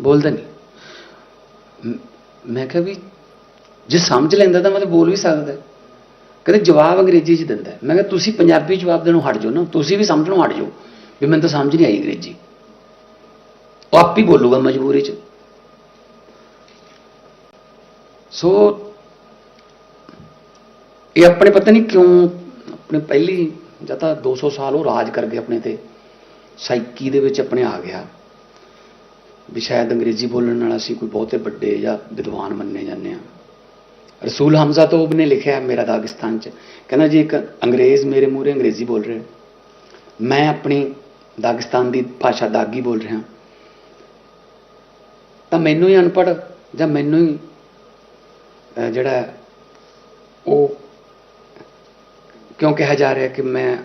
ਬੋਲਦਾ ਨਹੀਂ। ਮੈਂ ਕਿਹਾ ਵੀ ਜੇ ਸਮਝ ਲੈਂਦਾ ਤਾਂ ਮਤਲਬ ਬੋਲ ਵੀ ਸਕਦਾ। ਹੈ। ਕਹਿੰਦੇ ਜਵਾਬ ਅੰਗਰੇਜ਼ੀ 'ਚ ਦਿੰਦਾ। ਮੈਂ ਕਿਹਾ ਤੁਸੀਂ ਪੰਜਾਬੀ ਜਵਾਬ ਦੇਣੋਂ ਹਟ ਜਾਓ ਨਾ, ਤੁਸੀਂ ਵੀ ਸਮਝਣੋਂ ਹਟ ਜਾਓ ਵੀ ਮੈਨੂੰ ਤਾਂ ਸਮਝ ਨਹੀਂ ਆਈ ਅੰਗਰੇਜ਼ੀ। ਉਹ ਆਪ ਹੀ ਬੋਲੂਗਾ ਮਜਬੂਰੀ 'ਚ। ਸੋ ਇਹ ਆਪਣੇ ਪਤਾ ਨਹੀਂ ਕਿਉਂ ਆਪਣੇ ਪਹਿਲੀ ਜਾਂ ਤਾਂ 200 ਸਾਲ ਉਹ ਰਾਜ ਕਰ ਗਏ ਆਪਣੇ ਤੇ। ਸਾਈਕੀ ਦੇ ਵਿੱਚ ਆਪਣੇ ਆ ਗਿਆ। ਵੀ ਸ਼ਾਇਦ ਅੰਗਰੇਜ਼ੀ ਬੋਲਣ ਨਾਲ ਅਸੀਂ ਕੋਈ ਬਹੁਤੇ ਵੱਡੇ ਜਾਂ ਵਿਦਵਾਨ ਮੰਨੇ ਜਾਂਦੇ ਆ ਰਸੂਲ ਹਮਜ਼ਾ ਤੋਬ ਨੇ ਲਿਖਿਆ ਮੇਰਾ ਦਾਗਿਸਤਾਨ ਚ। ਕਹਿੰਦਾ ਜੀ ਇੱਕ ਅੰਗਰੇਜ਼ ਮੇਰੇ ਮੂਹਰੇ ਅੰਗਰੇਜ਼ੀ ਬੋਲ ਰਿਹਾ ਮੈਂ ਆਪਣੀ ਦਾਗਿਸਤਾਨ ਦੀ ਭਾਸ਼ਾ ਦਾਗੀ ਬੋਲ ਰਿਹਾ ਤਾਂ ਮੈਨੂੰ ਹੀ ਅਨਪੜ੍ਹ ਜਾਂ ਮੈਨੂੰ ਹੀ ਜਿਹੜਾ ਉਹ ਕਿਉਂ ਕਿਹਾ ਜਾ ਰਿਹਾ ਕਿ ਮੈਂ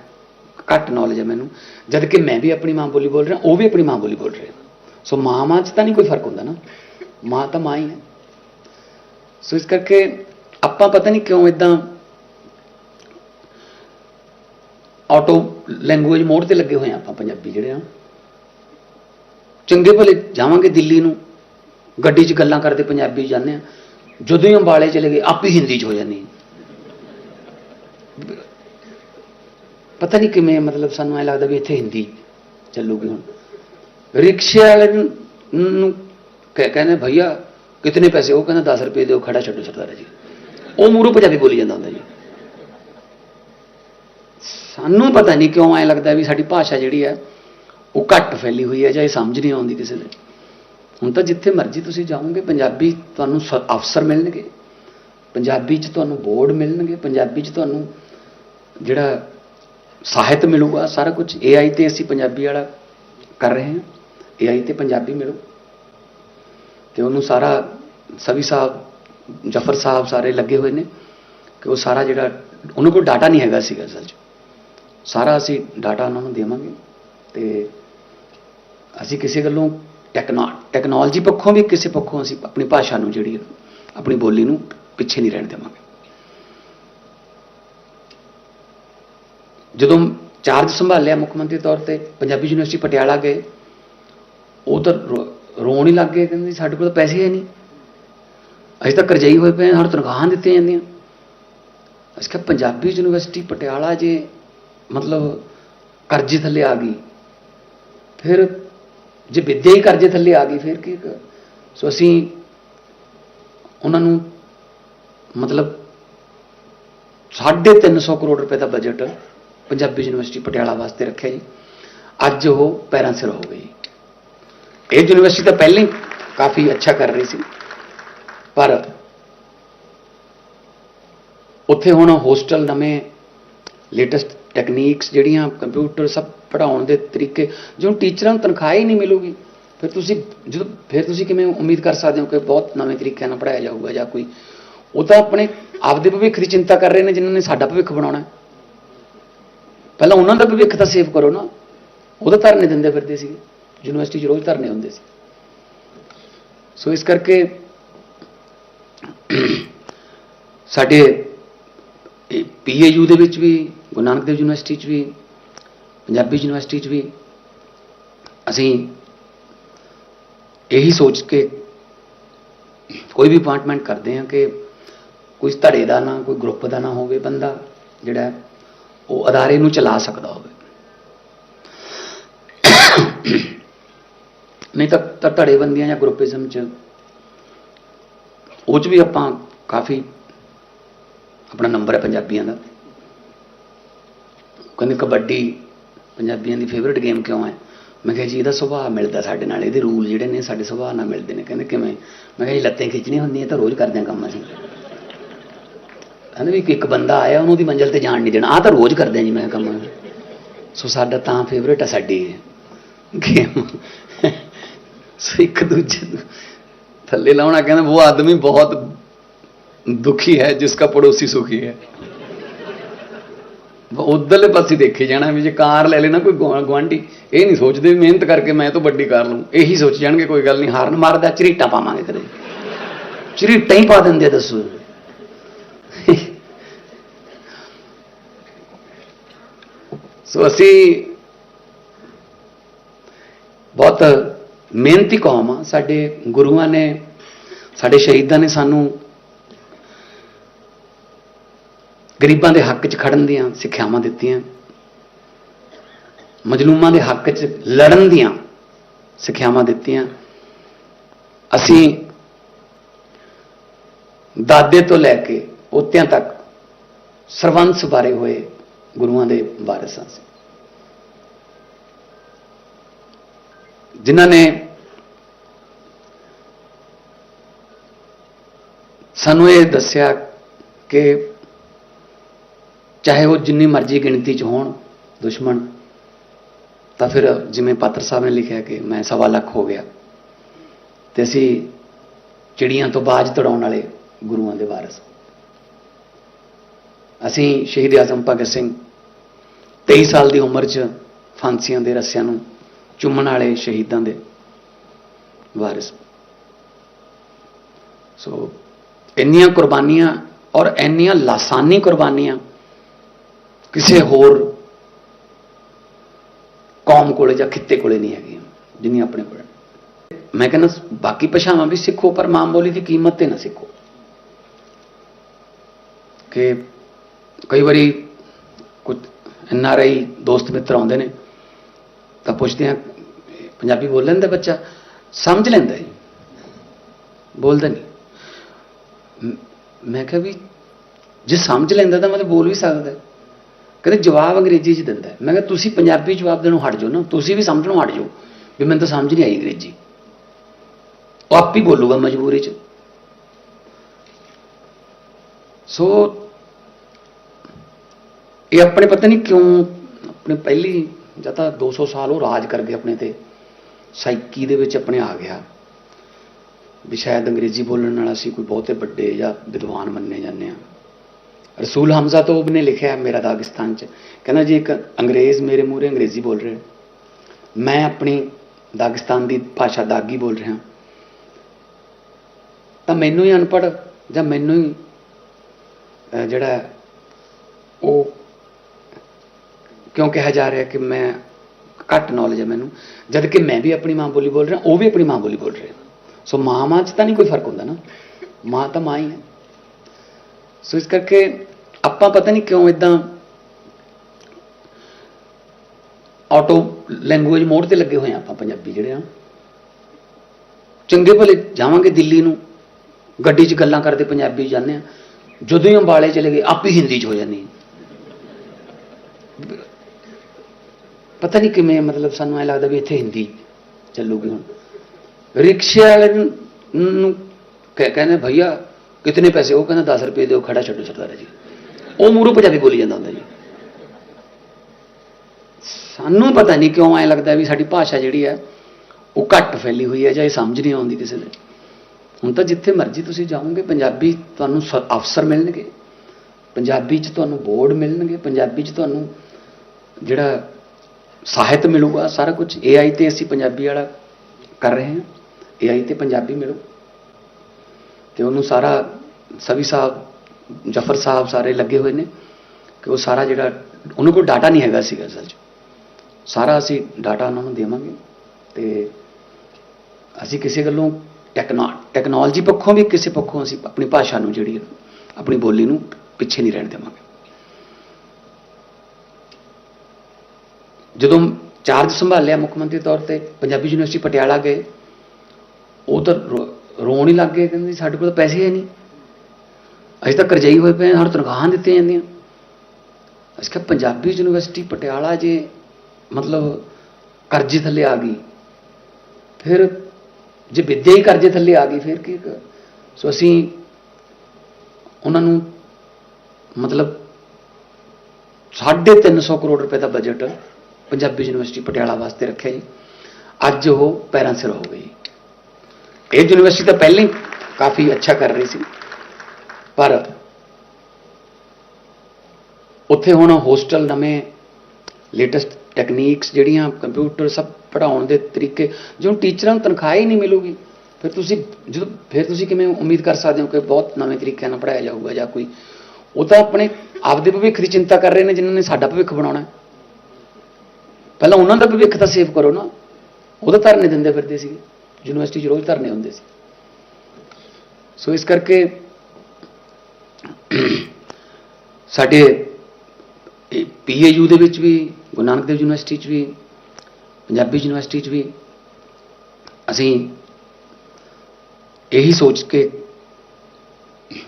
ਘੱਟ ਨੌਲੇਜ ਹੈ ਮੈਨੂੰ? ਜਦ ਕਿ ਮੈਂ ਵੀ ਆਪਣੀ ਮਾਂ ਬੋਲੀ ਬੋਲ ਰਿਹਾ, ਉਹ ਵੀ ਆਪਣੀ ਮਾਂ ਬੋਲੀ ਬੋਲ ਰਿਹਾ ਸੋ ਮਾਂ ਮਾਂ ਚ ਤਾਂ ਨਹੀਂ ਕੋਈ ਫ਼ਰਕ ਹੁੰਦਾ ਨਾ ਮਾਂ ਤਾਂ ਮਾਂ ਹੀ ਹੈ ਸੋ ਇਸ ਕਰਕੇ ਆਪਾਂ ਪਤਾ ਨਹੀਂ ਕਿਉਂ ਇਦਾਂ ਆਟੋ ਲੈਂਗੁਏਜ ਮੋੜ ਤੇ ਲੱਗੇ ਹੋਏ ਆ ਆਪਾਂ ਪੰਜਾਬੀ ਜਿਹੜੇ ਆ ਚੰਗੇ ਭਲੇ ਜਾਵਾਂਗੇ ਦਿੱਲੀ ਨੂੰ ਗੱਡੀ 'ਚ ਗੱਲਾਂ ਕਰਦੇ ਪੰਜਾਬੀ ਜਾਂਦੇ ਆ ਜਦੋਂ ਹੀ ਅੰਬਾਲੇ ਚਲੇ ਗਏ ਆਪ ਹੀ ਹਿੰਦੀ 'ਚ ਹੋ ਜਾਂਦੀ ਪਤਾ ਨਹੀਂ ਕਿਵੇਂ ਮਤਲਬ ਸਾਨੂੰ ਐ ਲੱਗਦਾ ਵੀ ਇੱਥੇ ਹਿੰਦੀ ਚੱਲੂਗੀ ਹੁਣ ਰਿਕਸ਼ੇ ਵਾਲੇ ਨੂੰ ਨੂੰ ਕਹਿ- ਕਹਿੰਦੇ ਭਈਆ ਕਿਤਨੇ ਪੈਸੇ ਉਹ ਕਹਿੰਦਾ 10 ਰੁਪਏ ਦਿਓ ਖੜਾ ਛੱਡੋ ਸਰਦਾਰ ਜੀ ਉਹ ਮੂਰੋਂ ਪੰਜਾਬੀ ਬੋਲੀ ਜਾਂਦਾ ਹੁੰਦਾ ਜੀ ਸਾਨੂੰ ਪਤਾ ਨਹੀਂ ਕਿਉਂ ਐ ਲੱਗਦਾ ਵੀ ਸਾਡੀ ਭਾਸ਼ਾ ਜਿਹੜੀ ਹੈ ਉਹ ਘੱਟ ਫੈਲੀ ਹੋਈ ਹੈ ਜਾਂ ਇਹ ਸਮਝ ਨਹੀਂ ਆਉਂਦੀ ਕਿਸੇ ਦੇ ਹੁਣ ਤਾਂ ਜਿੱਥੇ ਮਰਜ਼ੀ ਤੁਸੀਂ ਜਾਓਗੇ ਪੰਜਾਬੀ ਤੁਹਾਨੂੰ ਸ- ਅਫਸਰ ਮਿਲਣਗੇ ਪੰਜਾਬੀ 'ਚ ਤੁਹਾਨੂੰ ਬੋਰਡ ਮਿਲਣਗੇ ਪੰਜਾਬੀ 'ਚ ਤੁਹਾਨੂੰ ਜਿਹੜਾ ਸਾਹਿਤ ਮਿਲੂਗਾ ਸਾਰਾ ਕੁਝ AI ਤੇ ਅਸੀਂ ਪੰਜਾਬੀ ਵਾਲਾ ਕਰ ਰਹੇ ਹਾਂ AI ਤੇ ਪੰਜਾਬੀ ਮਿਲੋ। ਤੇ ਉਹਨੂੰ ਸਾਰਾ ਸਵੀ ਸਾਹਿਬ, ਜਫਰ ਸਾਹਿਬ ਸਾਰੇ ਲੱਗੇ ਹੋਏ ਨੇ ਕਿ ਉਹ ਸਾਰਾ ਜਿਹੜਾ, ਉਹਨਾਂ ਕੋਲ ਡਾਟਾ ਨਹੀਂ ਹੈਗਾ ਸੀਗਾ ਅਸਲ 'ਚ। ਸਾਰਾ ਅਸੀਂ ਡਾਟਾ ਉਹਨਾਂ ਨੂੰ ਦੇਵਾਂਗੇ ਤੇ ਅਸੀਂ ਕਿਸੇ ਗੱਲੋਂ ਟੈਕਨੋ ਟੈਕਨੋਲੋਜੀ ਪੱਖੋਂ ਵੀ, ਕਿਸੇ ਪੱਖੋਂ ਅਸੀਂ ਆਪਣੀ ਭਾਸ਼ਾ ਨੂੰ ਜਿਹੜੀ ਆਪਣੀ ਬੋਲੀ ਨੂੰ ਪਿੱਛੇ ਨਹੀਂ ਰਹਿਣ ਦੇਵਾਂਗੇ। ਜਦੋਂ ਚਾਰਜ ਸੰਭਾਲਿਆ ਮੁੱਖ ਮੰਤਰੀ ਤੌਰ ਤੇ, ਪੰਜਾਬੀ ਯੂਨੀਵਰਸਿਟੀ ਪਟਿਆਲਾ ਗਏ ਉਹ ਤਾਂ ਰੋ- ਰੋਣ ਹੀ ਲੱਗ ਗਏ, ਕਹਿੰਦੇ ਸਾਡੇ ਕੋਲ ਤਾਂ ਪੈਸੇ ਹੈ ਨਹੀਂ। ਅਸੀਂ ਤਾਂ ਕਰਜ਼ਾਈ ਹੋਏ ਪਏ ਹਾਂ, ਸਾਨੂੰ ਤਨਖਾਹਾਂ ਦਿੱਤੀਆਂ ਜਾਂਦੀਆਂ। ਅਸੀਂ ਕਿਹਾ, ਪੰਜਾਬੀ ਯੂਨੀਵਰਸਿਟੀ ਪਟਿਆਲਾ ਜੇ ਮਤਲਬ ਕਰਜ਼ੇ ਥੱਲੇ ਆ ਗਈ, ਫਿਰ ਜੇ ਵਿੱਦਿਆ ਹੀ ਕਰਜ਼ੇ ਥੱਲੇ ਆ ਗਈ, ਫਿਰ ਕੀ ਸੋ ਅਸੀਂ ਉਹਨਾਂ ਨੂੰ ਮਤਲਬ 350 ਕਰੋੜ ਰੁਪਏ ਦਾ ਬਜਟ ਪੰਜਾਬੀ ਯੂਨੀਵਰਸਿਟੀ ਪਟਿਆਲਾ ਵਾਸਤੇ ਰੱਖਿਆ ਜੀ। ਅੱਜ ਉਹ ਪੈਰਾਂ ਸਿਰ ਹੋ ਗਈ ਇਹ ਯੂਨੀਵਰਸਿਟੀ ਤਾਂ ਪਹਿਲਾਂ ਹੀ ਕਾਫੀ ਅੱਛਾ ਕਰ ਰਹੀ ਸੀ। ਪਰ ਉੱਥੇ ਹੁਣ ਹੋਸਟਲ ਨਵੇਂ ਲੇਟੈਸਟ ਟੈਕਨੀਕਸ ਜਿਹੜੀਆਂ ਕੰਪਿਊਟਰ ਸਭ ਪੜਾਉਣ ਦੇ ਤਰੀਕੇ ਜੋ ਟੀਚਰਾਂ ਨੂੰ ਤਨਖਾਹ ਹੀ ਨਹੀਂ ਮਿਲੂਗੀ, ਫਿਰ ਤੁਸੀਂ ਜਦੋਂ, ਫਿਰ ਤੁਸੀਂ ਕਿਵੇਂ ਉਮੀਦ ਕਰ ਸਕਦੇ ਹੋ ਕਿ ਬਹੁਤ ਨਵੇਂ ਤਰੀਕਿਆਂ ਨਾਲ ਪੜਾਇਆ ਜਾਊਗਾ ਜਾਂ ਕੋਈ? ਉਹ ਤਾਂ ਆਪਣੇ ਆਪਦੇ ਭਵਿੱਖ ਦੀ ਚਿੰਤਾ ਕਰ ਰਹੇ ਨੇ ਜਿਨ੍ਹਾਂ ਨੇ ਸਾਡਾ ਭਵਿੱਖ ਬਣਾਉਣਾ ਪਹਿਲਾਂ ਉਹਨਾਂ ਦਾ ਭਵਿੱਖ ਤਾਂ ਸੇਵ ਕਰੋ ਨਾ। ਉਹਦਾ ਧਰਨੇ ਦਿੰਦੇ ਫਿਰਦੇ ਸੀਗੇ। ਯੂਨੀਵਰਸਿਟੀ 'ਚ ਰੋਜ਼ ਧਰਨੇ ਹੁੰਦੇ ਸੀ। ਸੋ ਇਸ ਕਰਕੇ ਸਾਡੇ ਪੀਏਯੂ ਦੇ ਵਿੱਚ ਵੀ, ਗੁਰੂ ਨਾਨਕ ਦੇਵ ਯੂਨੀਵਰਸਿਟੀ 'ਚ ਵੀ, ਪੰਜਾਬੀ ਯੂਨੀਵਰਸਿਟੀ 'ਚ ਵੀ ਅਸੀਂ ਇਹੀ ਸੋਚ ਕੇ ਕੋਈ ਵੀ ਅਪਾਇੰਟਮੈਂਟ ਕਰਦੇ ਹਾਂ ਕਿ ਕੋਈ ਧੜੇ ਦਾ ਨਾ, ਕੋਈ ਗਰੁੱਪ ਦਾ ਨਾ ਹੋਵੇ ਬੰਦਾ ਜਿਹੜਾ ਉਹ ਅਦਾਰੇ ਨੂੰ ਚਲਾ ਸਕਦਾ ਹੋਵੇ। ਨਹੀਂ ਤਾਂ ਤਾਂ ਧੜੇਬੰਦੀਆਂ ਜਾਂ ਗਰੁੱਪਿਜ਼ਮ ਚ ਉਹ ਚ ਵੀ ਆਪਾਂ ਕਾਫੀ ਆਪਣਾ ਨੰਬਰ ਹੈ ਪੰਜਾਬੀਆਂ ਦਾ। ਕਹਿੰਦੇ ਕਬੱਡੀ ਪੰਜਾਬੀਆਂ ਦੀ ਫੇਵਰਿਟ ਗੇਮ ਕਿਉਂ ਹੈ? ਮੈਂ ਕਿਹਾ ਜੀ, ਇਹਦਾ ਸੁਭਾਅ ਮਿਲਦਾ ਸਾਡੇ ਨਾਲ, ਇਹਦੇ ਰੂਲ ਜਿਹੜੇ ਨੇ ਸਾਡੇ ਸੁਭਾਅ ਨਾਲ ਮਿਲਦੇ ਨੇ। ਕਹਿੰਦੇ ਕਿਵੇਂ? ਮੈਂ ਕਿਹਾ ਜੀ, ਲੱਤਾਂ ਖਿੱਚਣੀਆਂ ਹੁੰਦੀਆਂ ਤਾਂ ਰੋਜ਼ ਕਰਦੇ ਹਾਂ ਕੰਮ ਅਸੀਂ। ਕਹਿੰਦੇ ਵੀ ਇੱਕ ਬੰਦਾ ਆਇਆ, ਉਹਨੂੰ ਦੀ ਮੰਜ਼ਲ ਤੇ ਜਾਣ ਨਹੀਂ ਦੇਣਾ। ਆਹ ਤਾਂ ਰੋਜ਼ ਕਰਦੇ ਹਾਂ ਜੀ ਮੈਂ ਕੰਮ। ਸੋ ਸਾਡਾ ਤਾਂ ਫੇਵਰਿਟ ਹੈ ਸਾਡੀ ਗੇਮ ਸੋ ਇੱਕ ਦੂਜੇ ਨੂੰ ਥੱਲੇ ਲਾਉਣਾ ਕਹਿੰਦਾ, ਉਹ ਆਦਮੀ ਬਹੁਤ ਦੁਖੀ ਹੈ ਜਿਸਕਾ ਪੜੋਸੀ ਸੁਖੀ ਹੈ। ਉਧਰਲੇ ਪਾਸੇ ਦੇਖੇ ਜਾਣਾ ਵੀ ਜੇ ਕਾਰ ਲੈ ਲੈਣਾ ਕੋਈ ਗੁਆ- ਗੁਆਂਢੀ, ਇਹ ਨਹੀਂ ਸੋਚਦੇ ਮਿਹਨਤ ਕਰਕੇ ਮੈਂ ਤਾਂ ਵੱਡੀ ਕਾਰ ਲਵਾਂ ਇਹੀ ਸੋਚ ਜਾਣਗੇ, ਕੋਈ ਗੱਲ ਨਹੀਂ, ਹਾਰਨ ਮਾਰਦਾ ਝਰੀਟਾਂ ਪਾਵਾਂਗੇ ਕਦੇ। ਝਰੀਟਾਂ ਹੀ ਪਾ ਦਿੰਦੇ ਦੱਸੋ। ਸੋ ਅਸੀਂ ਬਹੁਤ ਮਿਹਨਤੀ ਕੌਮ ਆ, ਸਾਡੇ ਗੁਰੂਆਂ ਨੇ, ਸਾਡੇ ਸ਼ਹੀਦਾਂ ਨੇ ਸਾਨੂੰ ਗਰੀਬਾਂ ਦੇ ਹੱਕ 'ਚ ਖੜਨ ਦੀਆਂ ਸਿੱਖਿਆਵਾਂ ਦਿੱਤੀਆਂ, ਮਜਲੂਮਾਂ ਦੇ ਹੱਕ 'ਚ ਲੜਨ ਦੀਆਂ ਸਿੱਖਿਆਵਾਂ ਦਿੱਤੀਆਂ। ਅਸੀਂ ਦਾਦੇ ਤੋਂ ਲੈ ਕੇ ਪੋਤਿਆਂ ਤੱਕ ਸਰਵੰਸ ਬਾਰੇ ਹੋਏ ਗੁਰੂਆਂ ਦੇ ਵਾਰਿਸ ਹਾਂ ਜਿਨ੍ਹਾਂ ਨੇ ਸਾਨੂੰ ਇਹ ਦੱਸਿਆ ਕਿ ਚਾਹੇ ਉਹ ਜਿੰਨੀ ਮਰਜ਼ੀ ਗਿਣਤੀ 'ਚ ਹੋਣ ਦੁਸ਼ਮਣ, ਤਾਂ ਫਿਰ ਜਿਵੇਂ ਪਾਤਰ ਸਾਹਿਬ ਨੇ ਲਿਖਿਆ ਕਿ ਮੈਂ ਸਵਾ ਲੱਖ ਹੋ ਗਿਆ ਤੇ ਅਸੀਂ ਚਿੜੀਆਂ ਤੋਂ ਬਾਜ ਤੜਾਉਣ ਵਾਲੇ ਗੁਰੂਆਂ ਦੇ ਵਾਰਿਸ। ਅਸੀਂ ਸ਼ਹੀਦ ਆਜ਼ਮ ਭਗਤ ਸਿੰਘ 23 ਸਾਲ ਦੀ ਉਮਰ 'ਚ ਫਾਂਸੀਆਂ ਦੇ ਰੱਸਿਆਂ ਨੂੰ ਚੁੰਮਣ ਵਾਲੇ ਸ਼ਹੀਦਾਂ ਦੇ ਵਾਰਿਸ। ਸੋ ਇੰਨੀਆਂ ਕੁਰਬਾਨੀਆਂ ਔਰ ਇੰਨੀਆਂ ਲਾਸਾਨੀ ਕੁਰਬਾਨੀਆਂ ਕਿਸੇ ਹੋਰ ਕੌਮ ਕੋਲੇ ਜਾਂ ਖਿੱਤੇ ਕੋਲੇ ਨਹੀਂ ਹੈਗੀਆਂ, ਜਿੰਨੀਆਂ ਆਪਣੇ ਕੋਲ ਮੈਂ ਕਹਿੰਦਾ, ਬਾਕੀ ਭਾਸ਼ਾਵਾਂ ਵੀ ਸਿੱਖੋ, ਪਰ ਮਾਂ ਬੋਲੀ ਦੀ ਕੀਮਤ ਤੇ ਨਾ ਸਿੱਖੋ। ਕਿ ਕਈ ਵਾਰੀ ਕੁਝ ਐਨਆਰਆਈ ਦੋਸਤ ਮਿੱਤਰ ਆਉਂਦੇ ਨੇ, ਤਾਂ ਪੁੱਛਦੇ ਆ ਪੰਜਾਬੀ ਬੋਲ ਲੈਂਦਾ ਬੱਚਾ, ਸਮਝ ਲੈਂਦਾ ਜੀ। ਬੋਲਦਾ ਨਹੀਂ। ਮੈਂ ਕਿਹਾ ਵੀ ਜੇ ਸਮਝ ਲੈਂਦਾ ਤਾਂ ਮਤਲਬ ਬੋਲ ਵੀ ਸਕਦਾ। ਹੈ। ਕਹਿੰਦੇ ਜਵਾਬ ਅੰਗਰੇਜ਼ੀ 'ਚ ਦਿੰਦਾ। ਮੈਂ ਕਿਹਾ ਤੁਸੀਂ ਪੰਜਾਬੀ ਜਵਾਬ ਦੇਣੋਂ ਹਟ ਜਾਓ ਨਾ, ਤੁਸੀਂ ਵੀ ਸਮਝਣੋਂ ਹਟ ਜਾਓ ਵੀ ਮੈਨੂੰ ਤਾਂ ਸਮਝ ਨਹੀਂ ਆਈ ਅੰਗਰੇਜ਼ੀ। ਉਹ ਆਪ ਹੀ ਬੋਲੂਗਾ ਮਜਬੂਰੀ 'ਚ। ਸੋ ਇਹ ਆਪਣੇ ਪਤਾ ਨਹੀਂ ਕਿਉਂ, ਆਪਣੇ ਪਹਿਲੀ ਜਾਂ ਤਾਂ 200 ਸਾਲ ਉਹ ਰਾਜ ਕਰ ਗਏ ਆਪਣੇ ਤੇ। ਸਾਈਕੀ ਦੇ ਵਿੱਚ ਆਪਣੇ ਆ ਗਿਆ। ਵੀ ਸ਼ਾਇਦ ਅੰਗਰੇਜ਼ੀ ਬੋਲਣ ਨਾਲ ਅਸੀਂ ਕੋਈ ਬਹੁਤੇ ਵੱਡੇ ਜਾਂ ਵਿਦਵਾਨ ਮੰਨੇ ਜਾਂਦੇ ਆ ਰਸੂਲ ਹਮਜ਼ਾ ਤੋਬ ਨੇ ਲਿਖਿਆ ਮੇਰਾ ਦਾਗਿਸਤਾਨ ਚ। ਕਹਿੰਦਾ ਜੀ ਇੱਕ ਅੰਗਰੇਜ਼ ਮੇਰੇ ਮੂਹਰੇ ਅੰਗਰੇਜ਼ੀ ਬੋਲ ਰਿਹਾ ਮੈਂ ਆਪਣੀ ਦਾਗਿਸਤਾਨ ਦੀ ਭਾਸ਼ਾ ਦਾਗੀ ਬੋਲ ਰਿਹਾ ਤਾਂ ਮੈਨੂੰ ਹੀ ਅਨਪੜ੍ਹ ਜਾਂ ਮੈਨੂੰ ਹੀ ਜਿਹੜਾ ਉਹ ਕਿਉਂ ਕਿਹਾ ਜਾ ਰਿਹਾ ਕਿ ਮੈਂ ਘੱਟ ਨੌਲੇਜ ਹੈ ਮੈਨੂੰ। ਜਦ ਕਿ ਮੈਂ ਵੀ ਆਪਣੀ ਮਾਂ ਬੋਲੀ ਬੋਲ ਰਿਹਾ, ਉਹ ਵੀ ਆਪਣੀ ਮਾਂ ਬੋਲੀ ਬੋਲ ਰਿਹਾ। ਸੋ ਮਾਂ ਮਾਂ 'ਚ ਤਾਂ ਨਹੀਂ ਕੋਈ ਫ਼ਰਕ ਹੁੰਦਾ ਨਾ। ਮਾਂ ਤਾਂ ਮਾਂ ਹੀ ਹੈ। ਸੋ ਇਸ ਕਰਕੇ ਆਪਾਂ ਪਤਾ ਨਹੀਂ ਕਿਉਂ ਇਦਾਂ ਆਟੋ ਲੈਂਗੁਏਜ ਮੋੜ ਤੇ ਲੱਗੇ ਹੋਏ ਆ ਆਪਾਂ ਪੰਜਾਬੀ ਜਿਹੜੇ ਆ। ਚੰਗੇ ਭਲੇ ਜਾਵਾਂਗੇ ਦਿੱਲੀ ਨੂੰ। ਗੱਡੀ 'ਚ ਗੱਲਾਂ ਕਰਦੇ ਪੰਜਾਬੀ ਜਾਂਦੇ ਆ। ਜਦੋਂ ਹੀ ਅੰਬਾਲੇ ਚਲੇ ਗਏ, ਆਪ ਹੀ ਹਿੰਦੀ 'ਚ ਹੋ ਜਾਂਦੀ। ਪਤਾ ਨਹੀਂ ਕਿਵੇਂ, ਮਤਲਬ ਸਾਨੂੰ ਐ ਲੱਗਦਾ ਵੀ ਇੱਥੇ ਹਿੰਦੀ ਚੱਲੂਗੀ ਹੁਣ। ਰਿਕਸ਼ੇ ਵਾਲੇ ਨੂੰ ਨੂੰ ਕਹਿੰਦੇ, ਭਈਆ, ਕਿਤਨੇ ਪੈਸੇ? ਉਹ ਕਹਿੰਦਾ 10 ਰੁਪਏ ਦਿਓ, ਖੜਾ ਛੱਡੋ ਸਰਦਾਰ ਜੀ। ਉਹ ਮੂਰੂ ਪੰਜਾਬੀ ਬੋਲੀ ਜਾਂਦਾ ਹੁੰਦਾ ਜੀ। ਸਾਨੂੰ ਪਤਾ ਨਹੀਂ ਕਿਉਂ ਐ ਲੱਗਦਾ ਵੀ ਸਾਡੀ ਭਾਸ਼ਾ ਜਿਹੜੀ ਹੈ, ਉਹ ਘੱਟ ਫੈਲੀ ਹੋਈ ਹੈ ਜਾਂ ਇਹ ਸਮਝ ਨਹੀਂ ਆਉਂਦੀ ਕਿਸੇ ਦੇ। ਹੁਣ ਤਾਂ ਜਿੱਥੇ ਮਰਜ਼ੀ ਤੁਸੀਂ ਜਾਓਗੇ, ਪੰਜਾਬੀ ਤੁਹਾਨੂੰ ਸ- ਅਫਸਰ ਮਿਲਣਗੇ। ਪੰਜਾਬੀ 'ਚ ਤੁਹਾਨੂੰ ਬੋਰਡ ਮਿਲਣਗੇ। ਪੰਜਾਬੀ 'ਚ ਤੁਹਾਨੂੰ ਜਿਹੜਾ ਸਾਹਿਤ ਮਿਲੂਗਾ, ਸਾਰਾ ਕੁਝ। AI ਤੇ ਅਸੀਂ ਪੰਜਾਬੀ ਵਾਲਾ ਕਰ ਰਹੇ ਹਾਂ। AI ਤੇ ਪੰਜਾਬੀ ਮਿਲੂ। ਤੇ ਉਹਨੂੰ ਸਾਰਾ ਸਵੀ ਸਾਹਿਬ, ਜਫਰ ਸਾਹਿਬ ਸਾਰੇ ਲੱਗੇ ਹੋਏ ਨੇ ਕਿ ਉਹ ਸਾਰਾ ਜਿਹੜਾ, ਉਹਨਾਂ ਕੋਲ ਡਾਟਾ ਨਹੀਂ ਹੈਗਾ ਸੀਗਾ ਅਸਲ 'ਚ। ਸਾਰਾ ਅਸੀਂ ਡਾਟਾ ਉਹਨਾਂ ਨੂੰ ਦੇਵਾਂਗੇ। ਤੇ ਅਸੀਂ ਕਿਸੇ ਗੱਲੋਂ ਟੈਕਨੋ ਟੈਕਨੋਲੋਜੀ ਪੱਖੋਂ ਵੀ ਕਿਸੇ ਪੱਖੋਂ ਅਸੀਂ ਆਪਣੀ ਭਾਸ਼ਾ ਨੂੰ ਜਿਹੜੀ ਆਪਣੀ ਬੋਲੀ ਨੂੰ ਪਿੱਛੇ ਨਹੀਂ ਰਹਿਣ ਦੇਵਾਂਗੇ। ਜਦੋਂ ਚਾਰਜ ਸੰਭਾਲਿਆ ਮੁੱਖ ਮੰਤਰੀ ਤੌਰ ਤੇ, ਪੰਜਾਬੀ ਯੂਨੀਵਰਸਿਟੀ ਪਟਿਆਲਾ ਗਏ, ਉਹ ਤਾਂ ਰੋ- ਰੋਣ ਹੀ ਲੱਗ ਗਏ, ਕਹਿੰਦੇ ਸਾਡੇ ਕੋਲ ਤਾਂ ਪੈਸੇ ਹੈ ਨਹੀਂ। ਅਸੀਂ ਤਾਂ ਕਰਜ਼ਾਈ ਹੋਏ ਪਏ ਹਾਂ ਤਨਖਾਹਾਂ ਦਿੱਤੀਆਂ ਜਾਂਦੀਆਂ। ਅਸੀਂ ਕਿਹਾ ਪੰਜਾਬੀ ਯੂਨੀਵਰਸਿਟੀ ਪਟਿਆਲਾ ਜੇ ਮਤਲਬ ਕਰਜ਼ੇ ਥੱਲੇ ਆ ਗਈ, ਫਿਰ ਜੇ ਵਿੱਦਿਆ ਹੀ ਕਰਜ਼ੇ ਥੱਲੇ ਆ ਗਈ, ਫਿਰ ਕੀ ਸੋ ਅਸੀਂ ਉਹਨਾਂ ਨੂੰ ਮਤਲਬ 350 ਕਰੋੜ ਰੁਪਏ ਦਾ ਬਜਟ ਪੰਜਾਬੀ ਯੂਨੀਵਰਸਿਟੀ ਪਟਿਆਲਾ ਵਾਸਤੇ ਰੱਖਿਆ ਜੀ। ਅੱਜ ਉਹ ਪੈਰਾਂ ਸਿਰ ਹੋ ਗਈ। ਇਹ ਯੂਨੀਵਰਸਿਟੀ ਤਾਂ ਪਹਿਲਾਂ ਹੀ ਕਾਫੀ ਅੱਛਾ ਕਰ ਰਹੀ ਸੀ। ਪਰ ਉੱਥੇ ਹੁਣ ਹੋਸਟਲ ਨਵੇਂ ਲੇਟੈਸਟ ਟੈਕਨੀਕਸ ਜਿਹੜੀਆਂ ਕੰਪਿਊਟਰ ਸਭ ਪੜਾਉਣ ਦੇ ਤਰੀਕੇ, ਜੋ ਟੀਚਰਾਂ ਨੂੰ ਤਨਖਾਹ ਹੀ ਨਹੀਂ ਮਿਲੂਗੀ। ਫਿਰ ਤੁਸੀਂ ਜਦੋਂ ਫਿਰ ਤੁਸੀਂ ਕਿਵੇਂ ਉਮੀਦ ਕਰ ਸਕਦੇ ਹੋ ਕਿ ਬਹੁਤ ਨਵੇਂ ਤਰੀਕਿਆਂ ਨਾਲ ਪੜਾਇਆ ਜਾਊਗਾ ਜਾਂ ਕੋਈ। ਉਹ ਤਾਂ ਆਪਣੇ ਆਪਦੇ ਭਵਿੱਖ ਦੀ ਚਿੰਤਾ ਕਰ ਰਹੇ ਨੇ ਜਿਨ੍ਹਾਂ ਨੇ ਸਾਡਾ ਭਵਿੱਖ ਬਣਾਉਣਾ ਹੈ। ਪਹਿਲਾਂ ਉਹਨਾਂ ਦਾ ਭਵਿੱਖ ਤਾਂ ਸੇਵ ਕਰੋ ਨਾ। ਉਹਦਾ ਧਰਨੇ ਦਿੰਦੇ ਫਿਰਦੇ ਸੀਗੇ ਯੂਨੀਵਰਸਿਟੀ 'ਚ ਰੋਜ਼ ਧਰਨੇ ਹੁੰਦੇ ਸੀ। ਸੋ ਇਸ ਕਰਕੇ ਸਾਡੇ ਪੀਏਯੂ ਦੇ ਵਿੱਚ ਵੀ, ਗੁਰੂ ਨਾਨਕ ਦੇਵ ਯੂਨੀਵਰਸਿਟੀ 'ਚ ਵੀ, ਪੰਜਾਬੀ ਯੂਨੀਵਰਸਿਟੀ 'ਚ ਵੀ ਅਸੀਂ ਇਹੀ ਸੋਚ ਕੇ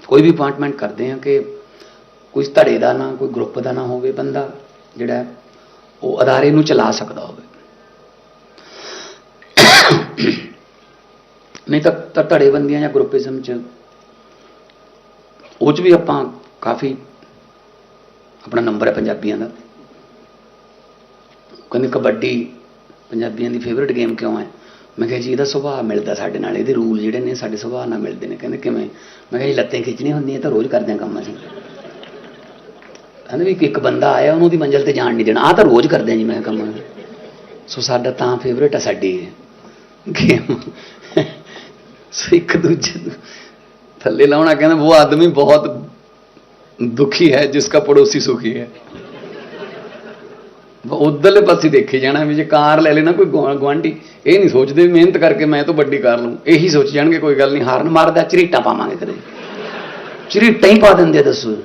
ਕੋਈ ਵੀ ਅਪਾਇੰਟਮੈਂਟ ਕਰਦੇ ਹਾਂ ਕਿ ਕੋਈ ਧੜੇ ਦਾ ਨਾ, ਕੋਈ ਗਰੁੱਪ ਦਾ ਨਾ ਹੋਵੇ ਬੰਦਾ ਜਿਹੜਾ ਉਹ ਅਦਾਰੇ ਨੂੰ ਚਲਾ ਸਕਦਾ ਹੋਵੇ। ਨਹੀਂ ਤਾਂ ਧੜੇਬੰਦੀਆਂ ਜਾਂ ਗਰੁੱਪਿਜ਼ਮ ਚ ਉਹ ਚ ਵੀ ਆਪਾਂ ਕਾਫੀ ਆਪਣਾ ਨੰਬਰ ਹੈ ਪੰਜਾਬੀਆਂ ਦਾ। ਕਹਿੰਦੇ ਕਬੱਡੀ ਪੰਜਾਬੀਆਂ ਦੀ ਫੇਵਰਿਟ ਗੇਮ ਕਿਉਂ ਹੈ? ਮੈਂ ਕਿਹਾ ਜੀ ਇਹਦਾ ਸੁਭਾਅ ਮਿਲਦਾ ਸਾਡੇ ਨਾਲ, ਇਹਦੇ ਰੂਲ ਜਿਹੜੇ ਨੇ ਸਾਡੇ ਸੁਭਾਅ ਨਾਲ ਮਿਲਦੇ ਨੇ। ਕਹਿੰਦੇ ਕਿਵੇਂ? ਮੈਂ ਕਿਹਾ ਜੀ ਲੱਤਾਂ ਖਿੱਚਣੀਆਂ ਹੁੰਦੀਆਂ ਤਾਂ ਰੋਜ਼ ਕਰਦੇ ਹਾਂ ਕੰਮ ਅਸੀਂ। ਕਹਿੰਦੇ ਵੀ ਇੱਕ ਬੰਦਾ ਆਇਆ, ਉਹਨੂੰ ਦੀ ਮੰਜ਼ਲ ਤੇ ਜਾਣ ਨਹੀਂ ਦੇਣਾ। ਆ ਤਾਂ ਰੋਜ਼ ਕਰਦੇ ਹਾਂ ਜੀ ਮੈਂ ਕੰਮ। ਸੋ ਸਾਡਾ ਤਾਂ ਫੇਵਰੇਟ ਹੈ ਸਾਡੀ ਗੇਮ। ਸੋ ਇੱਕ ਦੂਜੇ ਨੂੰ ਥੱਲੇ ਲਾਉਣਾ ਕਹਿੰਦਾ, ਉਹ ਆਦਮੀ ਬਹੁਤ ਦੁਖੀ ਹੈ, ਜਿਸ ਜਿਸਕਾ ਪੜੋਸੀ ਸੁਖੀ ਹੈ। ਉਧਰਲੇ ਪਾਸੇ ਦੇਖੇ ਜਾਣਾ ਵੀ ਜੇ ਕਾਰ ਲੈ ਲੈਣਾ ਕੋਈ ਗੁਆ- ਗੁਆਂਢੀ, ਇਹ ਨਹੀਂ ਸੋਚਦੇ ਵੀ ਮਿਹਨਤ ਕਰਕੇ ਮੈਂ ਤਾਂ ਵੱਡੀ ਕਾਰ ਲੂੰ ਇਹੀ ਸੋਚ ਜਾਣਗੇ, ਕੋਈ ਗੱਲ ਨਹੀਂ। ਹਾਰਨ ਮਾਰਦਾ ਝਰੀਟਾਂ ਪਾਵਾਂਗੇ ਕਦੇ। ਝਰੀਟਾਂ ਹੀ ਪਾ ਦਿੰਦੇ ਦੱਸੋ।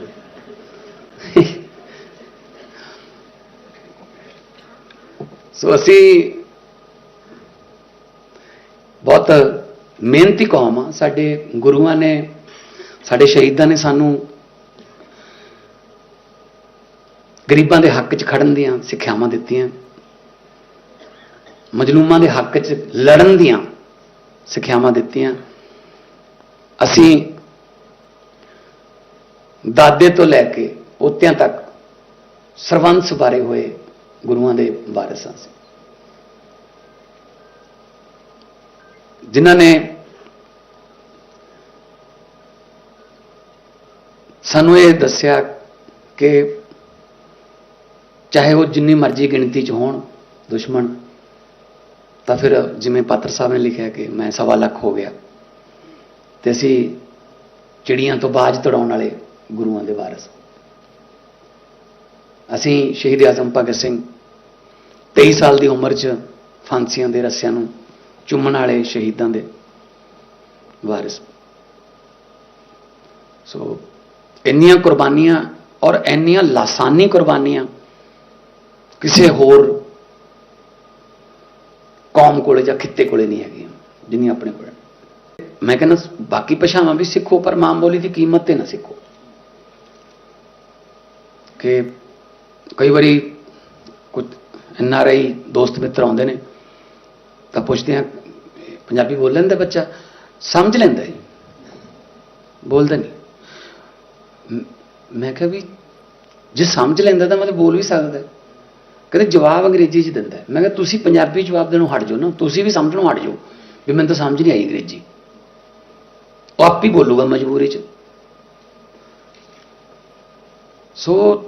ਸੋ ਅਸੀਂ ਬਹੁਤ ਮਿਹਨਤੀ ਕੌਮ ਆ। ਸਾਡੇ ਗੁਰੂਆਂ ਨੇ, ਸਾਡੇ ਸ਼ਹੀਦਾਂ ਨੇ ਸਾਨੂੰ ਗਰੀਬਾਂ ਦੇ ਹੱਕ 'ਚ ਖੜਨ ਦੀਆਂ ਸਿੱਖਿਆਵਾਂ ਦਿੱਤੀਆਂ, ਮਜਲੂਮਾਂ ਦੇ ਹੱਕ 'ਚ ਲੜਨ ਦੀਆਂ ਸਿੱਖਿਆਵਾਂ ਦਿੱਤੀਆਂ। ਅਸੀਂ ਦਾਦੇ ਤੋਂ ਲੈ ਕੇ ਪੋਤਿਆਂ ਤੱਕ ਸਰਵੰਸ ਬਾਰੇ ਹੋਏ ਗੁਰੂਆਂ ਦੇ ਵਾਰਿਸਾਂ ਸੀ। ਜਿਨ੍ਹਾਂ ਨੇ ਸਾਨੂੰ ਇਹ ਦੱਸਿਆ ਕਿ ਚਾਹੇ ਉਹ ਜਿੰਨੀ ਮਰਜ਼ੀ ਗਿਣਤੀ 'ਚ ਹੋਣ ਦੁਸ਼ਮਣ, ਤਾਂ ਫਿਰ ਜਿਵੇਂ ਪਾਤਰ ਸਾਹਿਬ ਨੇ ਲਿਖਿਆ ਕਿ ਮੈਂ ਸਵਾ ਲੱਖ ਹੋ ਗਿਆ ਤੇ ਅਸੀਂ ਚਿੜੀਆਂ ਤੋਂ ਬਾਜ ਤੜਾਉਣ ਵਾਲੇ ਗੁਰੂਆਂ ਦੇ ਵਾਰਿਸ। ਅਸੀਂ ਸ਼ਹੀਦ ਆਜ਼ਮ ਭਗਤ ਸਿੰਘ 23 ਸਾਲ ਦੀ ਉਮਰ 'ਚ ਫਾਂਸੀਆਂ ਦੇ ਰੱਸਿਆਂ ਨੂੰ ਚੁੰਮਣ ਵਾਲੇ ਸ਼ਹੀਦਾਂ ਦੇ ਵਾਰਿਸ। ਸੋ ਇੰਨੀਆਂ ਕੁਰਬਾਨੀਆਂ ਔਰ ਇੰਨੀਆਂ ਲਾਸਾਨੀ ਕੁਰਬਾਨੀਆਂ ਕਿਸੇ ਹੋਰ ਕੌਮ ਕੋਲੇ ਜਾਂ ਖਿੱਤੇ ਕੋਲੇ ਨਹੀਂ ਹੈਗੀਆਂ, ਜਿੰਨੀਆਂ ਆਪਣੇ ਕੋਲ ਮੈਂ ਕਹਿੰਦਾ, ਬਾਕੀ ਭਾਸ਼ਾਵਾਂ ਵੀ ਸਿੱਖੋ, ਪਰ ਮਾਂ ਬੋਲੀ ਦੀ ਕੀਮਤ ਤੇ ਨਾ ਸਿੱਖੋ। ਕਿ ਕਈ ਵਾਰੀ ਕੁਝ ਆਈ ਦੋਸਤ ਮਿੱਤਰ ਆਉਂਦੇ ਨੇ, ਤਾਂ ਪੁੱਛਦੇ ਆ, ਪੰਜਾਬੀ ਬੋਲ ਲੈਂਦਾ ਬੱਚਾ? ਸਮਝ ਲੈਂਦਾ ਜੀ। ਬੋਲਦਾ ਨਹੀਂ। ਮੈਂ ਕਿਹਾ ਵੀ ਜੇ ਸਮਝ ਲੈਂਦਾ ਤਾਂ ਮਤਲਬ ਬੋਲ ਵੀ ਸਕਦਾ। ਹੈ। ਕਹਿੰਦੇ ਜਵਾਬ ਅੰਗਰੇਜ਼ੀ 'ਚ ਦਿੰਦਾ। ਮੈਂ ਕਿਹਾ ਤੁਸੀਂ ਪੰਜਾਬੀ ਜਵਾਬ ਦੇਣੋਂ ਹਟ ਜਾਓ ਨਾ, ਤੁਸੀਂ ਵੀ ਸਮਝਣੋਂ ਹਟ ਜਾਓ ਵੀ ਮੈਨੂੰ ਤਾਂ ਸਮਝ ਨਹੀਂ ਆਈ ਅੰਗਰੇਜ਼ੀ। ਉਹ ਆਪ ਹੀ ਬੋਲੂਗਾ ਮਜਬੂਰੀ 'ਚ। ਸੋ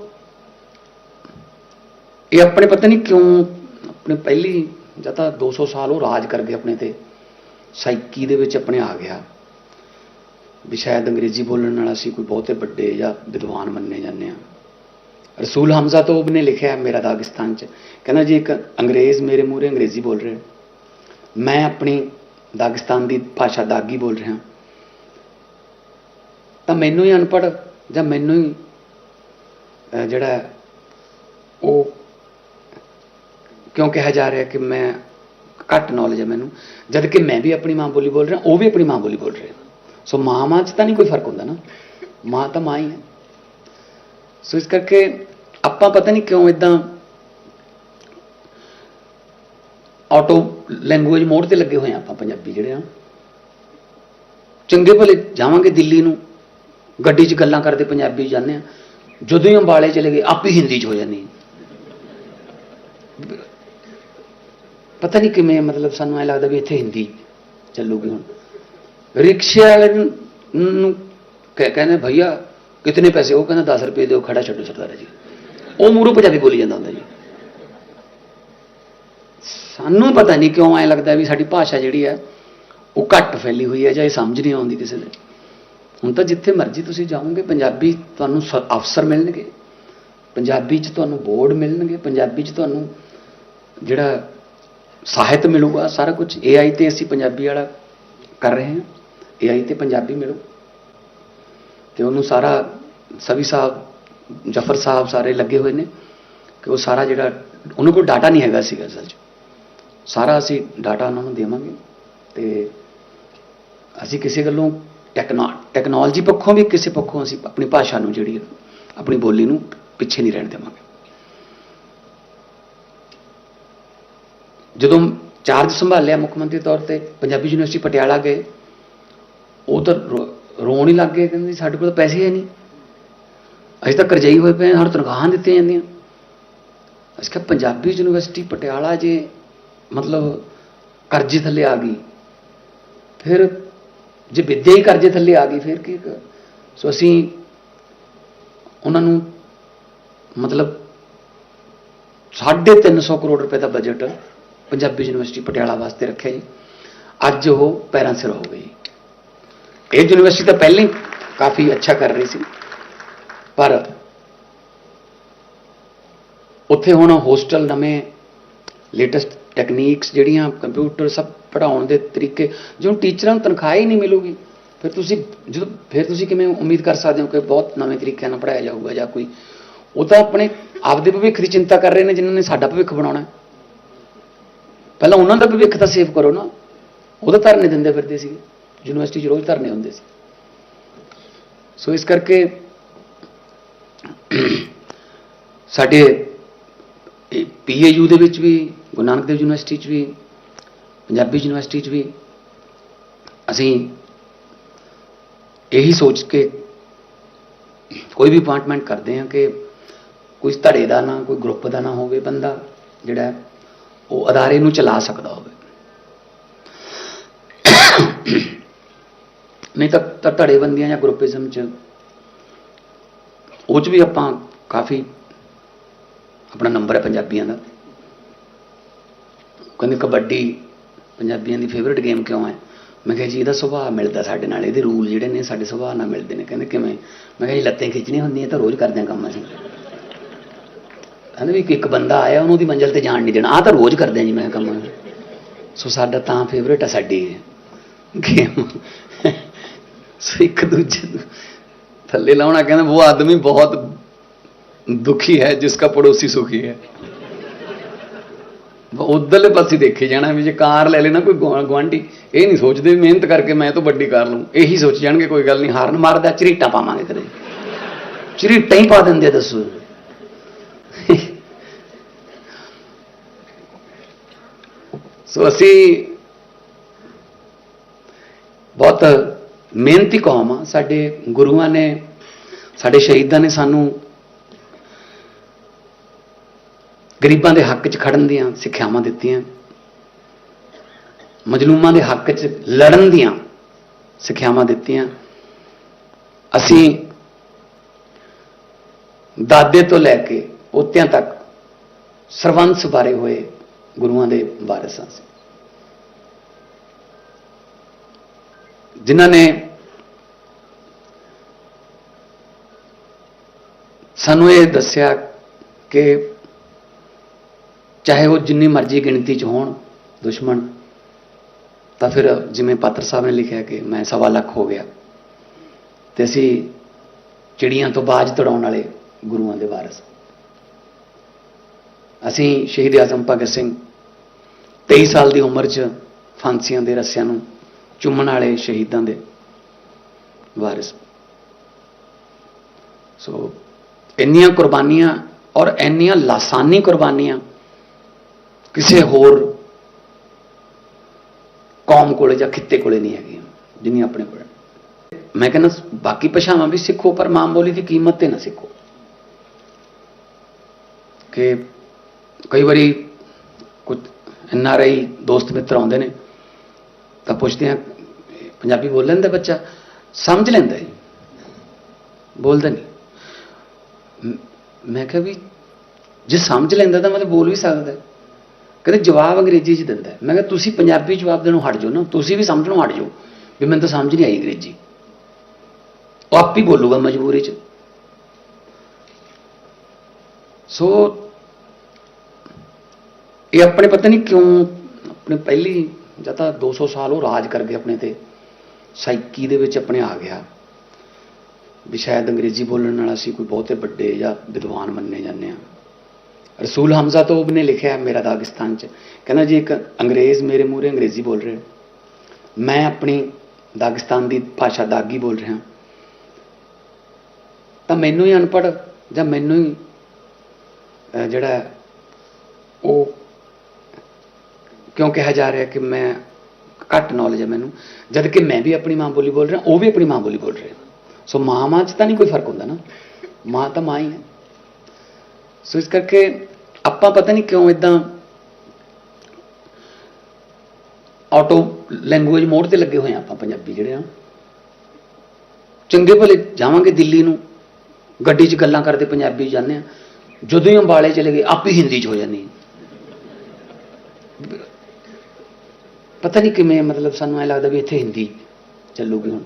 ਇਹ ਆਪਣੇ ਪਤਾ ਨਹੀਂ ਕਿਉਂ ਆਪਣੇ ਪਹਿਲੀ ਜਾਂ ਤਾਂ 200 ਸਾਲ ਉਹ ਰਾਜ ਕਰ ਗਏ ਆਪਣੇ ਤੇ। ਸਾਈਕੀ ਦੇ ਵਿੱਚ ਆਪਣੇ ਆ ਗਿਆ। ਵੀ ਸ਼ਾਇਦ ਅੰਗਰੇਜ਼ੀ ਬੋਲਣ ਨਾਲ ਅਸੀਂ ਕੋਈ ਬਹੁਤੇ ਵੱਡੇ ਜਾਂ ਵਿਦਵਾਨ ਮੰਨੇ ਜਾਂਦੇ ਆ ਰਸੂਲ ਹਮਜ਼ਾ ਤੋਬ ਨੇ ਲਿਖਿਆ ਮੇਰਾ ਦਾਗਿਸਤਾਨ ਚ। ਕਹਿੰਦਾ ਜੀ ਇੱਕ ਅੰਗਰੇਜ਼ ਮੇਰੇ ਮੂਹਰੇ ਅੰਗਰੇਜ਼ੀ ਬੋਲ ਰਿਹਾ ਮੈਂ ਆਪਣੀ ਦਾਗਿਸਤਾਨ ਦੀ ਭਾਸ਼ਾ ਦਾਗੀ ਬੋਲ ਰਿਹਾ ਤਾਂ ਮੈਨੂੰ ਹੀ ਅਨਪੜ੍ਹ ਜਾਂ ਮੈਨੂੰ ਹੀ ਜਿਹੜਾ ਉਹ ਕਿਉਂ ਕਿਹਾ ਜਾ ਰਿਹਾ ਕਿ ਮੈਂ ਘੱਟ ਨੌਲੇਜ ਹੈ ਮੈਨੂੰ? ਜਦ ਕਿ ਮੈਂ ਵੀ ਆਪਣੀ ਮਾਂ ਬੋਲੀ ਬੋਲ ਰਿਹਾ, ਉਹ ਵੀ ਆਪਣੀ ਮਾਂ ਬੋਲੀ ਬੋਲ ਰਿਹਾ। ਸੋ ਮਾਂ ਮਾਂ ਚ ਤਾਂ ਨਹੀਂ ਕੋਈ ਫ਼ਰਕ ਹੁੰਦਾ ਨਾ? ਮਾਂ ਤਾਂ ਮਾਂ ਹੀ ਹੈ। ਸੋ ਇਸ ਕਰਕੇ ਆਪਾਂ ਪਤਾ ਨਹੀਂ ਕਿਉਂ ਇਦਾਂ ਆਟੋ ਲੈਂਗੁਏਜ ਮੋੜ ਤੇ ਲੱਗੇ ਹੋਏ ਆ ਆਪਾਂ ਪੰਜਾਬੀ ਜਿਹੜੇ ਆ। ਚੰਗੇ ਭਲੇ ਜਾਵਾਂਗੇ ਦਿੱਲੀ ਨੂੰ। ਗੱਡੀ 'ਚ ਗੱਲਾਂ ਕਰਦੇ ਪੰਜਾਬੀ 'ਚ ਜਾਂਦੇ ਆ ਜਦੋਂ ਹੀ ਅੰਬਾਲੇ ਚਲੇ ਗਏ, ਆਪ ਹੀ ਹਿੰਦੀ 'ਚ ਹੋ ਜਾਂਦੀ। ਪਤਾ ਨਹੀਂ ਕਿਵੇਂ ਮਤਲਬ ਸਾਨੂੰ ਐ ਲੱਗਦਾ ਵੀ ਇੱਥੇ ਹਿੰਦੀ ਚੱਲੂਗੀ ਹੁਣ। ਰਿਕਸ਼ੇ ਵਾਲੇ ਨੂੰ ਕਹਿੰਦੇ, ਭਈਆ, ਕਿਤਨੇ ਪੈਸੇ? ਉਹ ਕਹਿੰਦਾ 10 ਰੁਪਏ ਦਿਓ, ਖੜਾ ਛੱਡੋ ਸਰਦਾਰ ਜੀ। ਉਹ ਮੂਰੂ ਪੰਜਾਬੀ ਬੋਲੀ ਜਾਂਦਾ ਹੁੰਦਾ ਜੀ। ਸਾਨੂੰ ਪਤਾ ਨਹੀਂ ਕਿਉਂ ਐ ਲੱਗਦਾ ਵੀ ਸਾਡੀ ਭਾਸ਼ਾ ਜਿਹੜੀ ਹੈ ਉਹ ਘੱਟ ਫੈਲੀ ਹੋਈ ਹੈ ਜਾਂ ਇਹ ਸਮਝ ਨਹੀਂ ਆਉਂਦੀ ਕਿਸੇ ਦੇ ਹੁਣ ਤਾਂ ਜਿੱਥੇ ਮਰਜ਼ੀ ਤੁਸੀਂ ਜਾਓਗੇ, ਪੰਜਾਬੀ ਤੁਹਾਨੂੰ ਸ- ਅਫਸਰ ਮਿਲਣਗੇ। ਪੰਜਾਬੀ 'ਚ ਤੁਹਾਨੂੰ ਬੋਰਡ ਮਿਲਣਗੇ। ਪੰਜਾਬੀ 'ਚ ਤੁਹਾਨੂੰ ਜਿਹੜਾ ਸਾਹਿਤ ਮਿਲੂਗਾ, ਸਾਰਾ ਕੁਝ AI ਤੇ ਅਸੀਂ ਪੰਜਾਬੀ ਵਾਲਾ ਕਰ ਰਹੇ ਹਾਂ। AI ਤੇ ਪੰਜਾਬੀ ਮਿਲੂ। ਤੇ ਉਹਨੂੰ ਸਾਰਾ ਸਵੀ ਸਾਹਿਬ, ਜਫਰ ਸਾਹਿਬ ਸਾਰੇ ਲੱਗੇ ਹੋਏ ਨੇ ਕਿ ਉਹ ਸਾਰਾ ਜਿਹੜਾ, ਉਹਨਾਂ ਕੋਲ ਡਾਟਾ ਨਹੀਂ ਹੈਗਾ ਸੀਗਾ ਅਸਲ 'ਚ। ਸਾਰਾ ਅਸੀਂ ਡਾਟਾ ਉਹਨਾਂ ਨੂੰ ਦੇਵਾਂਗੇ। ਤੇ ਅਸੀਂ ਕਿਸੇ ਗੱਲੋਂ ਟੈਕਨੋ ਟੈਕਨੋਲੋਜੀ ਪੱਖੋਂ ਵੀ ਕਿਸੇ ਪੱਖੋਂ ਅਸੀਂ ਆਪਣੀ ਭਾਸ਼ਾ ਨੂੰ ਜਿਹੜੀ ਆਪਣੀ ਬੋਲੀ ਨੂੰ ਪਿੱਛੇ ਨਹੀਂ ਰਹਿਣ ਦੇਵਾਂਗੇ। ਜਦੋਂ ਚਾਰਜ ਸੰਭਾਲਿਆ ਮੁੱਖ ਮੰਤਰੀ ਤੌਰ ਤੇ, ਪੰਜਾਬੀ ਯੂਨੀਵਰਸਿਟੀ ਪਟਿਆਲਾ ਗਏ, ਉਹ ਤਾਂ ਰੋ- ਰੋਣ ਹੀ ਲੱਗ ਗਏ, ਕਹਿੰਦੇ ਸਾਡੇ ਕੋਲ ਤਾਂ ਪੈਸੇ ਹੈ ਨਹੀਂ। ਅਸੀਂ ਤਾਂ ਕਰਜ਼ਾਈ ਹੋਏ ਪਏ ਹਾਂ, ਸਾਨੂੰ ਤਨਖਾਹਾਂ ਦਿੱਤੀਆਂ ਜਾਂਦੀਆਂ। ਅਸੀਂ ਕਿਹਾ ਪੰਜਾਬੀ ਯੂਨੀਵਰਸਿਟੀ ਪਟਿਆਲਾ ਜੇ ਮਤਲਬ ਕਰਜ਼ੇ ਥੱਲੇ ਆ ਗਈ, ਫਿਰ ਜੇ ਵਿੱਦਿਆ ਹੀ ਕਰਜ਼ੇ ਥੱਲੇ ਆ ਗਈ, ਫਿਰ ਕੀ ਸੋ ਅਸੀਂ ਉਹਨਾਂ ਨੂੰ ਮਤਲਬ 350 ਕਰੋੜ ਰੁਪਏ ਦਾ ਬਜਟ ਪੰਜਾਬੀ ਯੂਨੀਵਰਸਿਟੀ ਪਟਿਆਲਾ ਵਾਸਤੇ ਰੱਖਿਆ ਜੀ। ਅੱਜ ਉਹ ਪੈਰਾਂ ਸਿਰ ਹੋ ਗਈ। ਇਹ ਯੂਨੀਵਰਸਿਟੀ ਤਾਂ ਪਹਿਲਾਂ ਹੀ ਕਾਫੀ ਅੱਛਾ ਕਰ ਰਹੀ ਸੀ। ਪਰ ਉੱਥੇ ਹੁਣ ਹੋਸਟਲ ਨਵੇਂ ਲੇਟੈਸਟ ਟੈਕਨੀਕਸ ਜਿਹੜੀਆਂ ਕੰਪਿਊਟਰ ਸਭ ਪੜਾਉਣ ਦੇ ਤਰੀਕੇ, ਜਦੋਂ ਟੀਚਰਾਂ ਨੂੰ ਤਨਖਾਹ ਹੀ ਨਹੀਂ ਮਿਲੂਗੀ, ਫਿਰ ਤੁਸੀਂ ਜਦੋਂ ਫਿਰ ਤੁਸੀਂ ਕਿਵੇਂ ਉਮੀਦ ਕਰ ਸਕਦੇ ਹੋ ਕਿ ਬਹੁਤ ਨਵੇਂ ਤਰੀਕਿਆਂ ਨਾਲ ਪੜਾਇਆ ਜਾਊਗਾ ਜਾਂ ਕੋਈ। ਉਹ ਤਾਂ ਆਪਣੇ ਆਪਦੇ ਭਵਿੱਖ ਦੀ ਚਿੰਤਾ ਕਰ ਰਹੇ ਨੇ ਜਿਨ੍ਹਾਂ ਨੇ ਸਾਡਾ ਭਵਿੱਖ ਬਣਾਉਣਾ ਹੈ। ਪਹਿਲਾਂ ਉਹਨਾਂ ਦਾ ਭਵਿੱਖ ਤਾਂ ਸੇਵ ਕਰੋ ਨਾ। ਉਹਦਾ ਧਰਨੇ ਦਿੰਦੇ ਫਿਰਦੇ ਸੀ ਯੂਨੀਵਰਸਿਟੀ 'ਚ ਰੋਜ਼ ਧਰਨੇ ਹੁੰਦੇ ਸੀ। ਸੋ ਇਸ ਕਰਕੇ ਸਾਡੇ ਪੀਏਯੂ ਦੇ ਵਿੱਚ ਵੀ, ਗੁਰੂ ਨਾਨਕ ਦੇਵ ਯੂਨੀਵਰਸਿਟੀ 'ਚ ਵੀ, ਪੰਜਾਬੀ ਯੂਨੀਵਰਸਿਟੀ 'ਚ ਵੀ ਅਸੀਂ ਇਹੀ ਸੋਚ ਕੇ ਕੋਈ ਵੀ ਅਪਾਇੰਟਮੈਂਟ ਕਰਦੇ ਹਾਂ ਕਿ ਕੋਈ ਧੜੇ ਦਾ ਨਾ, ਕੋਈ ਗਰੁੱਪ ਦਾ ਨਾ ਹੋਵੇ ਬੰਦਾ ਜਿਹੜਾ ਉਹ ਅਦਾਰੇ ਨੂੰ ਚਲਾ ਸਕਦਾ ਹੋਵੇ। ਨਹੀਂ ਤਾਂ ਤਾਂ ਧੜੇਬੰਦੀਆਂ ਜਾਂ ਗਰੁੱਪਿਜ਼ਮ 'ਚ ਉਹ 'ਚ ਵੀ ਆਪਾਂ ਕਾਫੀ ਆਪਣਾ ਨੰਬਰ ਹੈ ਪੰਜਾਬੀਆਂ ਦਾ। ਕਹਿੰਦੇ ਕਬੱਡੀ ਪੰਜਾਬੀਆਂ ਦੀ ਫੇਵਰਿਟ ਗੇਮ ਕਿਉਂ ਹੈ? ਮੈਂ ਕਿਹਾ ਜੀ ਇਹਦਾ ਸੁਭਾਅ ਮਿਲਦਾ ਸਾਡੇ ਨਾਲ, ਇਹਦੇ ਰੂਲ ਜਿਹੜੇ ਨੇ ਸਾਡੇ ਸੁਭਾਅ ਨਾਲ ਮਿਲਦੇ ਨੇ। ਕਹਿੰਦੇ ਕਿਵੇਂ? ਮੈਂ ਕਿਹਾ ਜੀ ਲੱਤਾਂ ਖਿੱਚਣੀਆਂ ਹੁੰਦੀਆਂ ਤਾਂ ਰੋਜ਼ ਕਰਦੇ ਹਾਂ ਕੰਮ ਅਸੀਂ। ਕਹਿੰਦੇ ਵੀ ਇੱਕ ਬੰਦਾ ਆਇਆ ਉਹਨੂੰ ਦੀ ਮੰਜ਼ਲ ਤੇ ਜਾਣ ਨਹੀਂ ਦੇਣਾ। ਆਹ ਤਾਂ ਰੋਜ਼ ਕਰਦੇ ਹਾਂ ਜੀ ਮੈਂ ਕੰਮ। ਸੋ ਸਾਡਾ ਤਾਂ ਫੇਵਰੇਟ ਹੈ ਸਾਡੀ। ਗੇਮ। ਸੋ ਇੱਕ ਦੂਜੇ ਨੂੰ ਥੱਲੇ ਲਾਉਣਾ ਕਹਿੰਦਾ, ਉਹ ਆਦਮੀ ਬਹੁਤ ਦੁਖੀ ਹੈ ਜਿਸਕਾ ਪੜੋਸੀ ਸੁਖੀ ਹੈ। ਉਧਰਲੇ ਪਾਸੇ ਦੇਖੇ ਜਾਣਾ ਵੀ ਜੇ ਕਾਰ ਲੈ ਲੈਣਾ ਕੋਈ ਗੁਆ- ਗੁਆਂਢੀ, ਇਹ ਨਹੀਂ ਸੋਚਦੇ ਮਿਹਨਤ ਕਰਕੇ ਮੈਂ ਤਾਂ ਵੱਡੀ ਕਾਰ ਲਵਾਂ ਇਹੀ ਸੋਚ ਜਾਣਗੇ, ਕੋਈ ਗੱਲ ਨਹੀਂ। ਹਾਰਨ ਮਾਰਦਾ ਚਰੀਟਾਂ ਪਾਵਾਂਗੇ ਕਦੇ। ਚਰੀਟਾਂ ਹੀ ਪਾ ਦਿੰਦੇ ਦੱਸੋ। ਸੋ ਅਸੀਂ ਬਹੁਤ ਮਿਹਨਤੀ ਕੌਮ ਆ। ਸਾਡੇ ਗੁਰੂਆਂ ਨੇ, ਸਾਡੇ ਸ਼ਹੀਦਾਂ ਨੇ ਸਾਨੂੰ ਗਰੀਬਾਂ ਦੇ ਹੱਕ 'ਚ ਖੜਨ ਦੀਆਂ ਸਿੱਖਿਆਵਾਂ ਦਿੱਤੀਆਂ, ਮਜਲੂਮਾਂ ਦੇ ਹੱਕ 'ਚ ਲੜਨ ਦੀਆਂ ਸਿੱਖਿਆਵਾਂ ਦਿੱਤੀਆਂ। ਅਸੀਂ ਦਾਦੇ ਤੋਂ ਲੈ ਕੇ ਪੋਤਿਆਂ ਤੱਕ ਸਰਵੰਸ ਬਾਰੇ ਹੋਏ। ਗੁਰੂਆਂ ਦੇ ਵਾਰਿਸ ਹਾਂ ਜਿਨ੍ਹਾਂ ਨੇ ਸਾਨੂੰ ਇਹ ਦੱਸਿਆ ਕਿ ਚਾਹੇ ਉਹ ਜਿੰਨੀ ਮਰਜ਼ੀ ਗਿਣਤੀ 'ਚ ਹੋਣ, ਦੁਸ਼ਮਣ, ਤਾਂ ਫਿਰ ਜਿਵੇਂ ਪਾਤਰ ਸਾਹਿਬ ਨੇ ਲਿਖਿਆ ਕਿ ਮੈਂ ਸਵਾ ਲੱਖ ਹੋ ਗਿਆ ਤੇ ਅਸੀਂ ਚਿੜੀਆਂ ਤੋਂ ਬਾਜ ਤੜਾਉਣ ਵਾਲੇ ਗੁਰੂਆਂ ਦੇ ਵਾਰਿਸ ਅਸੀਂ ਸ਼ਹੀਦ ਆਜ਼ਮ ਭਗਤ ਸਿੰਘ 23 ਸਾਲ ਦੀ ਉਮਰ 'ਚ ਫਾਂਸੀਆਂ ਦੇ ਰੱਸਿਆਂ ਨੂੰ ਚੁੰਮਣ ਵਾਲੇ ਸ਼ਹੀਦਾਂ ਦੇ ਵਾਰਿਸ। ਸੋ ਇੰਨੀਆਂ ਕੁਰਬਾਨੀਆਂ ਔਰ ਇੰਨੀਆਂ ਲਾਸਾਨੀ ਕੁਰਬਾਨੀਆਂ ਕਿਸੇ ਹੋਰ ਕੌਮ ਕੋਲੇ ਜਾਂ ਖਿੱਤੇ ਕੋਲੇ ਨਹੀਂ ਹੈਗੀਆਂ, ਜਿੰਨੀਆਂ ਆਪਣੇ ਕੋਲ। ਮੈਂ ਕਹਿੰਦਾ ਬਾਕੀ ਭਾਸ਼ਾਵਾਂ ਵੀ ਸਿੱਖੋ, ਪਰ ਮਾਂ ਬੋਲੀ ਦੀ ਕੀਮਤ ਤੇ ਨਾ ਸਿੱਖੋ। ਕਿ ਕਈ ਵਾਰੀ ਕੁਝ ਆਈ ਦੋਸਤ ਮਿੱਤਰ ਆਉਂਦੇ ਨੇ, ਤਾਂ ਪੁੱਛਦੇ ਆ, ਪੰਜਾਬੀ ਬੋਲ ਲੈਂਦਾ ਬੱਚਾ? ਸਮਝ ਲੈਂਦਾ ਜੀ। ਬੋਲਦਾ ਨਹੀਂ। ਮੈਂ ਕਿਹਾ ਵੀ ਜੇ ਸਮਝ ਲੈਂਦਾ ਤਾਂ ਮਤਲਬ ਬੋਲ ਵੀ ਸਕਦਾ। ਹੈ। ਕਹਿੰਦੇ ਜਵਾਬ ਅੰਗਰੇਜ਼ੀ 'ਚ ਦਿੰਦਾ। ਮੈਂ ਕਿਹਾ ਤੁਸੀਂ ਪੰਜਾਬੀ ਜਵਾਬ ਦੇਣੋਂ ਹਟ ਜਾਓ ਨਾ, ਤੁਸੀਂ ਵੀ ਸਮਝਣੋਂ ਹਟ ਜਾਓ ਵੀ ਮੈਨੂੰ ਤਾਂ ਸਮਝ ਨਹੀਂ ਆਈ ਅੰਗਰੇਜ਼ੀ। ਉਹ ਆਪ ਹੀ ਬੋਲੂਗਾ ਮਜਬੂਰੀ 'ਚ। ਸੋ ਇਹ ਆਪਣੇ ਪਤਾ ਨਹੀਂ ਕਿਉਂ ਆਪਣੇ ਪਹਿਲੀ ਜਾਂ ਤਾਂ 200 ਸਾਲ ਉਹ ਰਾਜ ਕਰ ਗਏ ਆਪਣੇ ਤੇ। ਸਾਈਕੀ ਦੇ ਵਿੱਚ ਆਪਣੇ ਆ ਗਿਆ। ਵੀ ਸ਼ਾਇਦ ਅੰਗਰੇਜ਼ੀ ਬੋਲਣ ਨਾਲ ਅਸੀਂ ਕੋਈ ਬਹੁਤੇ ਵੱਡੇ ਜਾਂ ਵਿਦਵਾਨ ਮੰਨੇ ਜਾਂਦੇ ਆ। ਰਸੂਲ ਹਮਜ਼ਾ ਤੋਬ ਨੇ ਲਿਖਿਆ ਮੇਰਾ ਦਾਗਿਸਤਾਨ ਚ। ਕਹਿੰਦਾ ਜੀ ਇੱਕ ਅੰਗਰੇਜ਼ ਮੇਰੇ ਮੂਹਰੇ ਅੰਗਰੇਜ਼ੀ ਬੋਲ ਰਹੇ ਮੈਂ ਆਪਣੀ ਦਾਗਿਸਤਾਨ ਦੀ ਭਾਸ਼ਾ ਦਾਗੀ ਬੋਲ ਰਿਹਾ ਤਾਂ ਮੈਨੂੰ ਹੀ ਅਨਪੜ੍ਹ ਜਾਂ ਮੈਨੂੰ ਹੀ ਜਿਹੜਾ ਉਹ ਕਿਉਂ ਕਿਹਾ ਜਾ ਰਿਹਾ ਕਿ ਮੈਂ ਘੱਟ ਨੌਲੇਜ ਹੈ ਮੈਨੂੰ? ਜਦ ਕਿ ਮੈਂ ਵੀ ਆਪਣੀ ਮਾਂ ਬੋਲੀ ਬੋਲ ਰਿਹਾ, ਉਹ ਵੀ ਆਪਣੀ ਮਾਂ ਬੋਲੀ ਬੋਲ ਰਿਹਾ। ਸੋ ਮਾਂ ਮਾਂ 'ਚ ਤਾਂ ਨਹੀਂ ਕੋਈ ਫ਼ਰਕ ਹੁੰਦਾ ਨਾ? ਮਾਂ ਤਾਂ ਮਾਂ ਹੀ ਹੈ। ਸੋ ਇਸ ਕਰਕੇ ਆਪਾਂ ਪਤਾ ਨਹੀਂ ਕਿਉਂ ਇਦਾਂ ਆਟੋ ਲੈਂਗੁਏਜ ਮੋਡ ਤੇ ਲੱਗੇ ਹੋਏ ਆ ਆਪਾਂ ਪੰਜਾਬੀ ਜਿਹੜੇ ਆ। ਚੰਗੇ ਭਲੇ ਜਾਵਾਂਗੇ ਦਿੱਲੀ ਨੂੰ, ਗੱਡੀ 'ਚ ਗੱਲਾਂ ਕਰਦੇ ਪੰਜਾਬੀ 'ਚ ਜਾਂਦੇ ਆ ਜਦੋਂ ਹੀ ਅੰਬਾਲੇ ਚਲੇ ਗਏ, ਆਪੇ ਹਿੰਦੀ 'ਚ ਹੋ ਜਾਂਦੀ। ਪਤਾ ਨਹੀਂ ਕਿਵੇਂ ਮਤਲਬ ਸਾਨੂੰ ਐ ਲੱਗਦਾ ਵੀ ਇੱਥੇ ਹਿੰਦੀ ਚੱਲੂਗੀ ਹੁਣ।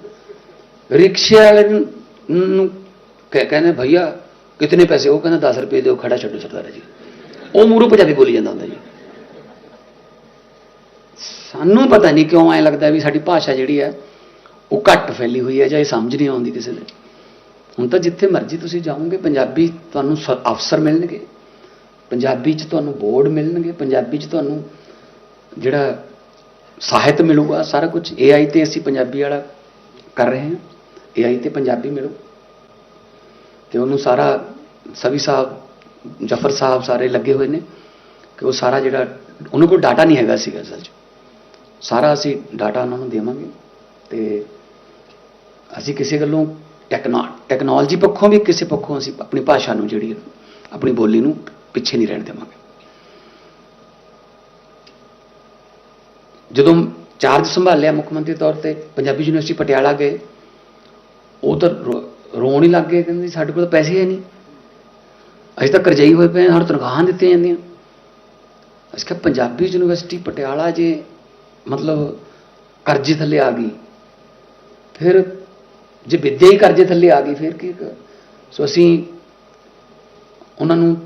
ਰਿਕਸ਼ੇ ਵਾਲੇ ਨੂੰ ਨੂੰ ਕਹਿੰਦੇ ਭਈਆ ਕਿਤਨੇ ਪੈਸੇ? ਉਹ ਕਹਿੰਦਾ 10 ਰੁਪਏ ਦਿਓ, ਖੜਾ ਛੱਡੋ ਸਰਦਾਰ ਜੀ। ਉਹ ਮੂਰੂ ਪੰਜਾਬੀ ਬੋਲੀ ਜਾਂਦਾ ਹੁੰਦਾ ਜੀ। ਸਾਨੂੰ ਪਤਾ ਨਹੀਂ ਕਿਉਂ ਐ ਲੱਗਦਾ ਵੀ ਸਾਡੀ ਭਾਸ਼ਾ ਜਿਹੜੀ ਹੈ ਉਹ ਘੱਟ ਫੈਲੀ ਹੋਈ ਹੈ ਜਾਂ ਇਹ ਸਮਝ ਨਹੀਂ ਆਉਂਦੀ ਕਿਸੇ ਦੇ ਹੁਣ ਤਾਂ ਜਿੱਥੇ ਮਰਜ਼ੀ ਤੁਸੀਂ ਜਾਓਗੇ, ਪੰਜਾਬੀ ਤੁਹਾਨੂੰ ਸ- ਅਫਸਰ ਮਿਲਣਗੇ। ਪੰਜਾਬੀ 'ਚ ਤੁਹਾਨੂੰ ਬੋਰਡ ਮਿਲਣਗੇ। ਪੰਜਾਬੀ 'ਚ ਤੁਹਾਨੂੰ ਜਿਹੜਾ ਸਾਹਿਤ ਮਿਲੂਗਾ, ਸਾਰਾ ਕੁਝ AI ਤੇ ਅਸੀਂ ਪੰਜਾਬੀ ਵਾਲਾ ਕਰ ਰਹੇ ਹਾਂ। AI ਤੇ ਪੰਜਾਬੀ ਮਿਲੂ। ਤੇ ਉਹਨੂੰ ਸਾਰਾ ਸਵੀ ਸਾਹਿਬ, ਜਫਰ ਸਾਹਿਬ ਸਾਰੇ ਲੱਗੇ ਹੋਏ ਨੇ ਕਿ ਉਹ ਸਾਰਾ ਜਿਹੜਾ, ਉਹਨਾਂ ਕੋਲ ਡਾਟਾ ਨਹੀਂ ਹੈਗਾ ਸੀਗਾ ਅਸਲ 'ਚ। ਸਾਰਾ ਅਸੀਂ ਡਾਟਾ ਉਹਨਾਂ ਨੂੰ ਦੇਵਾਂਗੇ। ਤੇ ਅਸੀਂ ਕਿਸੇ ਗੱਲੋਂ ਟੈਕਨੋ ਟੈਕਨੋਲੋਜੀ ਪੱਖੋਂ ਵੀ ਕਿਸੇ ਪੱਖੋਂ ਅਸੀਂ ਆਪਣੀ ਭਾਸ਼ਾ ਨੂੰ ਜਿਹੜੀ ਆਪਣੀ ਬੋਲੀ ਨੂੰ ਪਿੱਛੇ ਨਹੀਂ ਰਹਿਣ ਦੇਵਾਂਗੇ। ਜਦੋਂ ਚਾਰਜ ਸੰਭਾਲਿਆ ਮੁੱਖ ਮੰਤਰੀ ਤੌਰ ਤੇ, ਪੰਜਾਬੀ ਯੂਨੀਵਰਸਿਟੀ ਪਟਿਆਲਾ ਗਏ, ਉਹ ਤਾਂ ਰੋ- ਰੋਣ ਹੀ ਲੱਗ ਗਏ, ਕਹਿੰਦੇ ਸਾਡੇ ਕੋਲ ਪੈਸੇ ਹੈ ਨਹੀਂ। ਅਸੀਂ ਤਾਂ ਕਰਜ਼ਾਈ ਹੋਏ ਪਏ ਹਾਂ ਤਨਖਾਹਾਂ ਦਿੱਤੀਆਂ ਜਾਂਦੀਆਂ। ਅਸੀਂ ਕਿਹਾ ਪੰਜਾਬੀ ਯੂਨੀਵਰਸਿਟੀ ਪਟਿਆਲਾ ਜੇ ਮਤਲਬ ਕਰਜ਼ੇ ਥੱਲੇ ਆ ਗਈ, ਫਿਰ ਜੇ ਵਿੱਦਿਆ ਹੀ ਕਰਜ਼ੇ ਥੱਲੇ ਆ ਗਈ, ਫਿਰ ਕੀ ਸੋ ਅਸੀਂ ਉਹਨਾਂ ਨੂੰ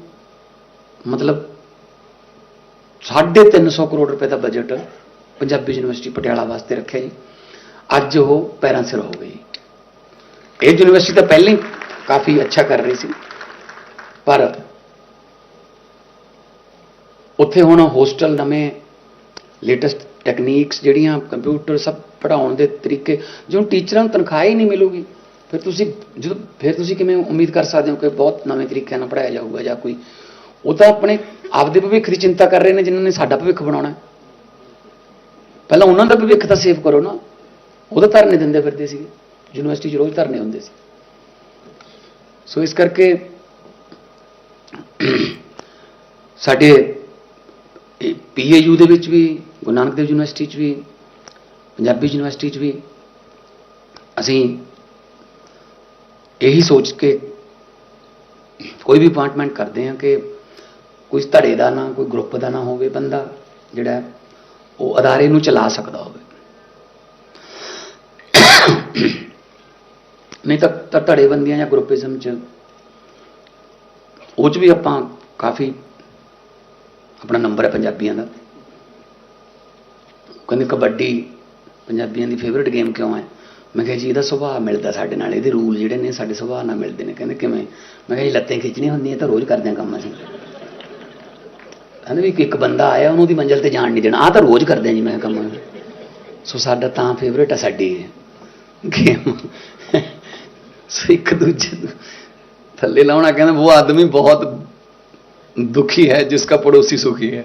ਮਤਲਬ 350 ਕਰੋੜ ਰੁਪਏ ਦਾ ਬਜਟ ਪੰਜਾਬੀ ਯੂਨੀਵਰਸਿਟੀ ਪਟਿਆਲਾ ਵਾਸਤੇ ਰੱਖਿਆ ਜੀ। ਅੱਜ ਉਹ ਪੈਰਾਂ ਸਿਰ ਹੋ ਗਈ। ਇਹ ਯੂਨੀਵਰਸਿਟੀ ਤਾਂ ਪਹਿਲਾਂ ਹੀ ਕਾਫੀ ਅੱਛਾ ਕਰ ਰਹੀ ਸੀ। ਪਰ ਉੱਥੇ ਹੁਣ ਹੋਸਟਲ ਨਵੇਂ ਲੇਟੈਸਟ ਟੈਕਨੀਕਸ ਜਿਹੜੀਆਂ ਕੰਪਿਊਟਰ ਸਭ ਪੜਾਉਣ ਦੇ ਤਰੀਕੇ ਜੋ ਟੀਚਰਾਂ ਨੂੰ ਤਨਖਾਹ ਹੀ ਨਹੀਂ ਮਿਲੂਗੀ, ਫਿਰ ਤੁਸੀਂ ਜਦੋਂ ਫਿਰ ਤੁਸੀਂ ਕਿਵੇਂ ਉਮੀਦ ਕਰ ਸਕਦੇ ਹੋ ਕਿ ਬਹੁਤ ਨਵੇਂ ਤਰੀਕਿਆਂ ਨਾਲ ਪੜਾਇਆ ਜਾਊਗਾ ਜਾਂ ਕੋਈ। ਉਹ ਤਾਂ ਆਪਣੇ ਆਪਦੇ ਭਵਿੱਖ ਦੀ ਚਿੰਤਾ ਕਰ ਰਹੇ ਨੇ ਜਿਨ੍ਹਾਂ ਨੇ ਸਾਡਾ ਭਵਿੱਖ ਬਣਾਉਣਾ ਹੈ। ਪਹਿਲਾਂ ਉਹਨਾਂ ਦਾ ਭਵਿੱਖ ਤਾਂ ਸੇਵ ਕਰੋ ਨਾ। ਉਹਦਾ ਧਰਨੇ ਦਿੰਦੇ ਫਿਰਦੇ ਸੀਗੇ, ਯੂਨੀਵਰਸਿਟੀ 'ਚ ਰੋਜ਼ ਧਰਨੇ ਹੁੰਦੇ ਸੀ। ਸੋ ਇਸ ਕਰਕੇ ਸਾਡੇ ਪੀਏਯੂ ਦੇ ਵਿੱਚ ਵੀ, ਗੁਰੂ ਨਾਨਕ ਦੇਵ ਯੂਨੀਵਰਸਿਟੀ 'ਚ ਵੀ, ਪੰਜਾਬੀ ਯੂਨੀਵਰਸਿਟੀ 'ਚ ਵੀ ਅਸੀਂ ਇਹੀ ਸੋਚ ਕੇ ਕੋਈ ਵੀ ਅਪਾਇੰਟਮੈਂਟ ਕਰਦੇ ਹਾਂ ਕਿ ਕੋਈ ਧੜੇ ਦਾ ਨਾ, ਕੋਈ ਗਰੁੱਪ ਦਾ ਨਾ ਹੋਵੇ ਬੰਦਾ ਜਿਹੜਾ ਉਹ ਅਦਾਰੇ ਨੂੰ ਚਲਾ ਸਕਦਾ ਹੋਵੇ। ਨਹੀਂ ਤਾਂ ਧੜੇਬੰਦੀਆਂ ਜਾਂ ਗਰੁੱਪਿਜ਼ਮ ਚ ਉਹ ਚ ਵੀ ਆਪਾਂ ਕਾਫੀ ਆਪਣਾ ਨੰਬਰ ਹੈ ਪੰਜਾਬੀਆਂ ਦਾ। ਕਹਿੰਦੇ ਕਬੱਡੀ ਪੰਜਾਬੀਆਂ ਦੀ ਫੇਵਰਿਟ ਗੇਮ ਕਿਉਂ ਹੈ? ਮੈਂ ਕਿਹਾ ਜੀ ਇਹਦਾ ਸੁਭਾਅ ਮਿਲਦਾ ਸਾਡੇ ਨਾਲ, ਇਹਦੇ ਰੂਲ ਜਿਹੜੇ ਨੇ ਸਾਡੇ ਸੁਭਾਅ ਨਾਲ ਮਿਲਦੇ ਨੇ। ਕਹਿੰਦੇ ਕਿਵੇਂ? ਮੈਂ ਕਿਹਾ ਜੀ ਲੱਤਾਂ ਖਿੱਚਣੀਆਂ ਹੁੰਦੀਆਂ ਤਾਂ ਰੋਜ਼ ਕਰਦੇ ਹਾਂ ਕੰਮ ਅਸੀਂ। ਕਹਿੰਦੇ ਵੀ ਇੱਕ ਬੰਦਾ ਆਇਆ, ਉਹਨੂੰ ਦੀ ਮੰਜ਼ਲ ਤੇ ਜਾਣ ਨਹੀਂ ਦੇਣਾ। ਆਹ ਤਾਂ ਰੋਜ਼ ਕਰਦੇ ਜੀ ਮੈਂ ਕੰਮ। ਸੋ ਸਾਡਾ ਤਾਂ ਫੇਵਰੇਟ ਹੈ ਸਾਡੀ ਗੇਮ ਸੋ ਇੱਕ ਦੂਜੇ ਨੂੰ ਥੱਲੇ ਲਾਉਣਾ ਕਹਿੰਦਾ, ਉਹ ਆਦਮੀ ਬਹੁਤ ਦੁਖੀ ਹੈ ਜਿਸਕਾ ਪੜੋਸੀ ਸੁਖੀ ਹੈ।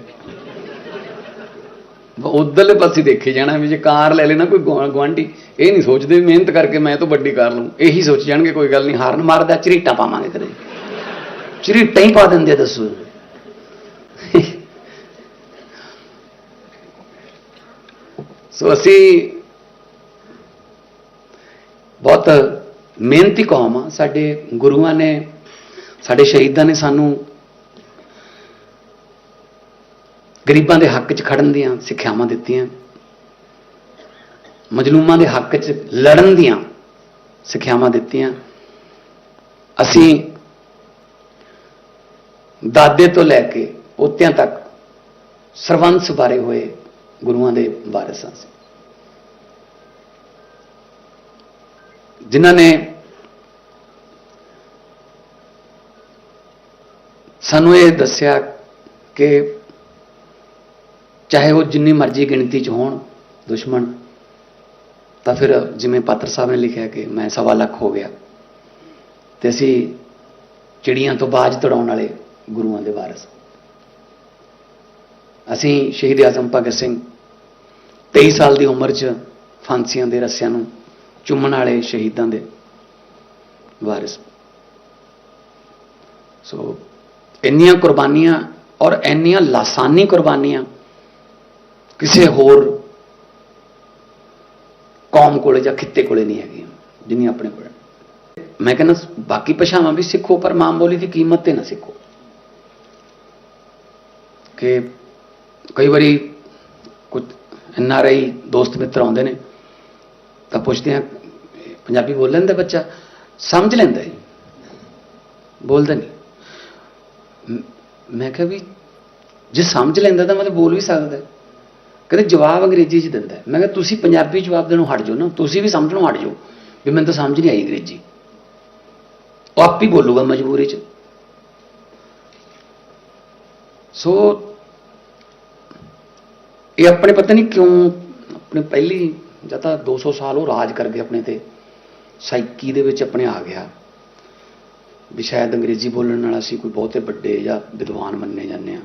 ਉਧਰਲੇ ਪਾਸੇ ਦੇਖੇ ਜਾਣਾ ਵੀ ਜੇ ਕਾਰ ਲੈ ਲੈਣਾ ਕੋਈ ਗੁਆ- ਗੁਆਂਢੀ, ਇਹ ਨਹੀਂ ਸੋਚਦੇ ਮਿਹਨਤ ਕਰਕੇ ਮੈਂ ਤਾਂ ਵੱਡੀ ਕਾਰ ਲੂੰ ਇਹੀ ਸੋਚ ਜਾਣਗੇ, ਕੋਈ ਗੱਲ ਨਹੀਂ, ਹਾਰਨ ਮਾਰਦਾ ਝਰੀਟਾਂ ਪਾਵਾਂਗੇ ਕਦੇ। ਝਰੀਟਾਂ ਹੀ ਪਾ ਦਿੰਦੇ ਦੱਸੋ। ਸੋ ਅਸੀਂ ਬਹੁਤ ਮਿਹਨਤੀ ਕੌਮ ਆ। ਸਾਡੇ ਗੁਰੂਆਂ ਨੇ, ਸਾਡੇ ਸ਼ਹੀਦਾਂ ਨੇ ਸਾਨੂੰ ਗਰੀਬਾਂ ਦੇ ਹੱਕ 'ਚ ਖੜਨ ਦੀਆਂ ਸਿੱਖਿਆਵਾਂ ਦਿੱਤੀਆਂ, ਮਜਲੂਮਾਂ ਦੇ ਹੱਕ 'ਚ ਲੜਨ ਦੀਆਂ ਸਿੱਖਿਆਵਾਂ ਦਿੱਤੀਆਂ। ਅਸੀਂ ਦਾਦੇ ਤੋਂ ਲੈ ਕੇ ਪੋਤਿਆਂ ਤੱਕ ਸਰਵੰਸ ਬਾਰੇ ਹੋਏ ਗੁਰੂਆਂ ਦੇ ਵਾਰਿਸ ਹਾਂ ਜਿਨ੍ਹਾਂ ਨੇ ਸਾਨੂੰ ਇਹ ਦੱਸਿਆ ਕਿ ਚਾਹੇ ਉਹ ਜਿੰਨੀ ਮਰਜ਼ੀ ਗਿਣਤੀ 'ਚ ਹੋਣ, ਦੁਸ਼ਮਣ, ਤਾਂ ਫਿਰ ਜਿਵੇਂ ਪਾਤਰ ਸਾਹਿਬ ਨੇ ਲਿਖਿਆ ਕਿ ਮੈਂ ਸਵਾ ਲੱਖ ਹੋ ਗਿਆ ਤੇ ਅਸੀਂ ਚਿੜੀਆਂ ਤੋਂ ਬਾਜ ਤੜਾਉਣ ਵਾਲੇ ਗੁਰੂਆਂ ਦੇ ਵਾਰਿਸ ਅਸੀਂ ਸ਼ਹੀਦ ਆਜ਼ਮ ਭਗਤ ਸਿੰਘ 23 ਸਾਲ ਦੀ ਉਮਰ 'ਚ ਫਾਂਸੀਆਂ ਦੇ ਰੱਸਿਆਂ ਨੂੰ ਚੁੰਮਣ ਵਾਲੇ ਸ਼ਹੀਦਾਂ ਦੇ ਵਾਰਿਸ। ਸੋ ਇੰਨੀਆਂ ਕੁਰਬਾਨੀਆਂ ਔਰ ਇੰਨੀਆਂ ਲਾਸਾਨੀ ਕੁਰਬਾਨੀਆਂ ਕਿਸੇ ਹੋਰ ਕੌਮ ਕੋਲੇ ਜਾਂ ਖਿੱਤੇ ਕੋਲੇ ਨਹੀਂ ਹੈਗੀਆਂ, ਜਿੰਨੀਆਂ ਆਪਣੇ ਕੋਲ। ਮੈਂ ਕਹਿੰਦਾ ਬਾਕੀ ਭਾਸ਼ਾਵਾਂ ਵੀ ਸਿੱਖੋ, ਪਰ ਮਾਂ ਬੋਲੀ ਦੀ ਕੀਮਤ ਤੇ ਨਾ ਸਿੱਖੋ। ਕਿ ਕਈ ਵਾਰੀ ਕੁਝ ਐਨਆਰਆਈ ਦੋਸਤ ਮਿੱਤਰ ਆਉਂਦੇ ਨੇ, ਤਾਂ ਪੁੱਛਦੇ ਆ, ਪੰਜਾਬੀ ਬੋਲ ਲੈਂਦਾ ਬੱਚਾ? ਸਮਝ ਲੈਂਦਾ ਜੀ। ਬੋਲਦਾ ਨਹੀਂ। ਮੈਂ ਕਿਹਾ ਵੀ ਜੇ ਸਮਝ ਲੈਂਦਾ ਤਾਂ ਮਤਲਬ ਬੋਲ ਵੀ ਸਕਦਾ। ਹੈ। ਕਹਿੰਦੇ ਜਵਾਬ ਅੰਗਰੇਜ਼ੀ 'ਚ ਦਿੰਦਾ। ਮੈਂ ਕਿਹਾ ਤੁਸੀਂ ਪੰਜਾਬੀ ਜਵਾਬ ਦੇਣੋਂ ਹਟ ਜਾਓ ਨਾ, ਤੁਸੀਂ ਵੀ ਸਮਝਣੋਂ ਹਟ ਜਾਓ, ਵੀ ਮੈਨੂੰ ਤਾਂ ਸਮਝ ਨਹੀਂ ਆਈ ਅੰਗਰੇਜ਼ੀ। ਉਹ ਆਪ ਹੀ ਬੋਲੂਗਾ ਮਜਬੂਰੀ 'ਚ। ਸੋ ਇਹ ਆਪਣੇ ਪਤਾ ਨਹੀਂ ਕਿਉਂ ਆਪਣੇ ਪਹਿਲੀ ਜਾਂ ਤਾਂ 200 ਸਾਲ ਉਹ ਰਾਜ ਕਰ ਗਏ ਆਪਣੇ ਤੇ। ਸਾਈਕੀ ਦੇ ਵਿੱਚ ਆਪਣੇ ਆ ਗਿਆ। ਵੀ ਸ਼ਾਇਦ ਅੰਗਰੇਜ਼ੀ ਬੋਲਣ ਵਾਲਾ ਸੀ, ਕੋਈ ਬਹੁਤੇ ਵੱਡੇ ਜਾਂ ਵਿਦਵਾਨ ਮੰਨੇ ਜਾਂਦੇ ਆ।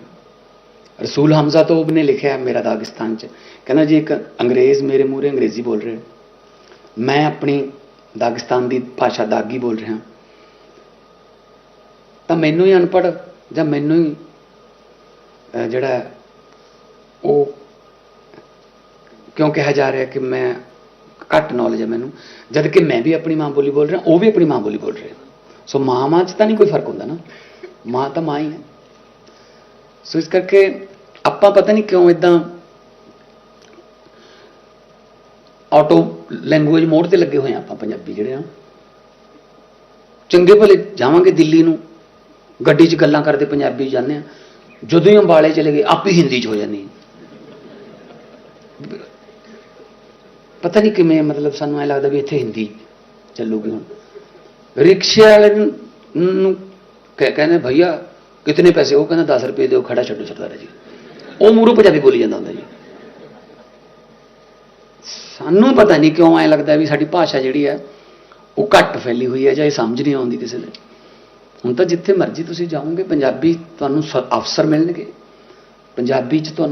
ਰਸੂਲ ਹਮਜ਼ਾ ਤੋਬ ਨੇ ਲਿਖਿਆ ਮੇਰਾ ਦਾਗਿਸਤਾਨ ਚ। ਕਹਿੰਦਾ ਜੀ ਇੱਕ ਅੰਗਰੇਜ਼ ਮੇਰੇ ਮੂਹਰੇ ਅੰਗਰੇਜ਼ੀ ਬੋਲ ਰਿਹਾ ਮੈਂ ਆਪਣੀ ਦਾਗਿਸਤਾਨ ਦੀ ਭਾਸ਼ਾ ਦਾਗੀ ਬੋਲ ਰਿਹਾ ਤਾਂ ਮੈਨੂੰ ਹੀ ਅਨਪੜ੍ਹ ਜਾਂ ਮੈਨੂੰ ਹੀ ਜਿਹੜਾ ਉਹ ਕਿਉਂ ਕਿਹਾ ਜਾ ਰਿਹਾ ਕਿ ਮੈਂ ਘੱਟ ਨੌਲੇਜ ਹੈ ਮੈਨੂੰ? ਜਦ ਕਿ ਮੈਂ ਵੀ ਆਪਣੀ ਮਾਂ ਬੋਲੀ ਬੋਲ ਰਿਹਾ, ਉਹ ਵੀ ਆਪਣੀ ਮਾਂ ਬੋਲੀ ਬੋਲ ਰਿਹਾ। ਸੋ ਮਾਂ ਮਾਂ ਚ ਤਾਂ ਨਹੀਂ ਕੋਈ ਫ਼ਰਕ ਹੁੰਦਾ ਨਾ। ਮਾਂ ਤਾਂ ਮਾਂ ਹੀ ਹੈ। ਸੋ ਇਸ ਕਰਕੇ ਆਪਾਂ ਪਤਾ ਨਹੀਂ ਕਿਉਂ ਇਦਾਂ ਆਟੋ ਲੈਂਗੁਏਜ ਮੋਡ ਤੇ ਲੱਗੇ ਹੋਏ ਆ ਆਪਾਂ ਪੰਜਾਬੀ ਜਿਹੜੇ ਆ। ਚੰਗੇ ਭਲੇ ਜਾਵਾਂਗੇ ਦਿੱਲੀ ਨੂੰ। ਗੱਡੀ 'ਚ ਗੱਲਾਂ ਕਰਦੇ ਪੰਜਾਬੀ 'ਚ ਜਾਂਦੇ ਆ। ਜਦੋਂ ਹੀ ਅੰਬਾਲੇ ਚਲੇ ਗਏ, ਆਪ ਹੀ ਹਿੰਦੀ 'ਚ ਹੋ ਜਾਂਦੀ। ਪਤਾ ਨਹੀਂ ਕਿਵੇਂ ਮਤਲਬ ਸਾਨੂੰ ਐ ਲੱਗਦਾ ਵੀ ਇੱਥੇ ਹਿੰਦੀ ਚੱਲੂਗੀ ਹੁਣ। ਰਿਕਸ਼ੇ ਵਾਲੇ ਨੂੰ ਨੂੰ ਕਹਿੰਦੇ, ਭਈਆ, ਕਿਤਨੇ ਪੈਸੇ? ਉਹ ਕਹਿੰਦਾ 10 ਰੁਪਏ ਦਿਓ, ਖੜਾ ਛੱਡੋ ਸਰਦਾਰ ਜੀ। ਉਹ ਮੂਰੂ ਪੰਜਾਬੀ ਬੋਲੀ ਜਾਂਦਾ ਹੁੰਦਾ ਜੀ। ਸਾਨੂੰ ਪਤਾ ਨਹੀਂ ਕਿਉਂ ਐ ਲੱਗਦਾ ਵੀ ਸਾਡੀ ਭਾਸ਼ਾ ਜਿਹੜੀ ਹੈ ਉਹ ਘੱਟ ਫੈਲੀ ਹੋਈ ਹੈ ਜਾਂ ਇਹ ਸਮਝ ਨਹੀਂ ਆਉਂਦੀ ਕਿਸੇ ਦੇ ਹੁਣ ਤਾਂ ਜਿੱਥੇ ਮਰਜ਼ੀ ਤੁਸੀਂ ਜਾਓਗੇ, ਪੰਜਾਬੀ ਤੁਹਾਨੂੰ ਸ- ਅਫਸਰ ਮਿਲਣਗੇ। ਪੰਜਾਬੀ 'ਚ ਤੁਹਾਨੂੰ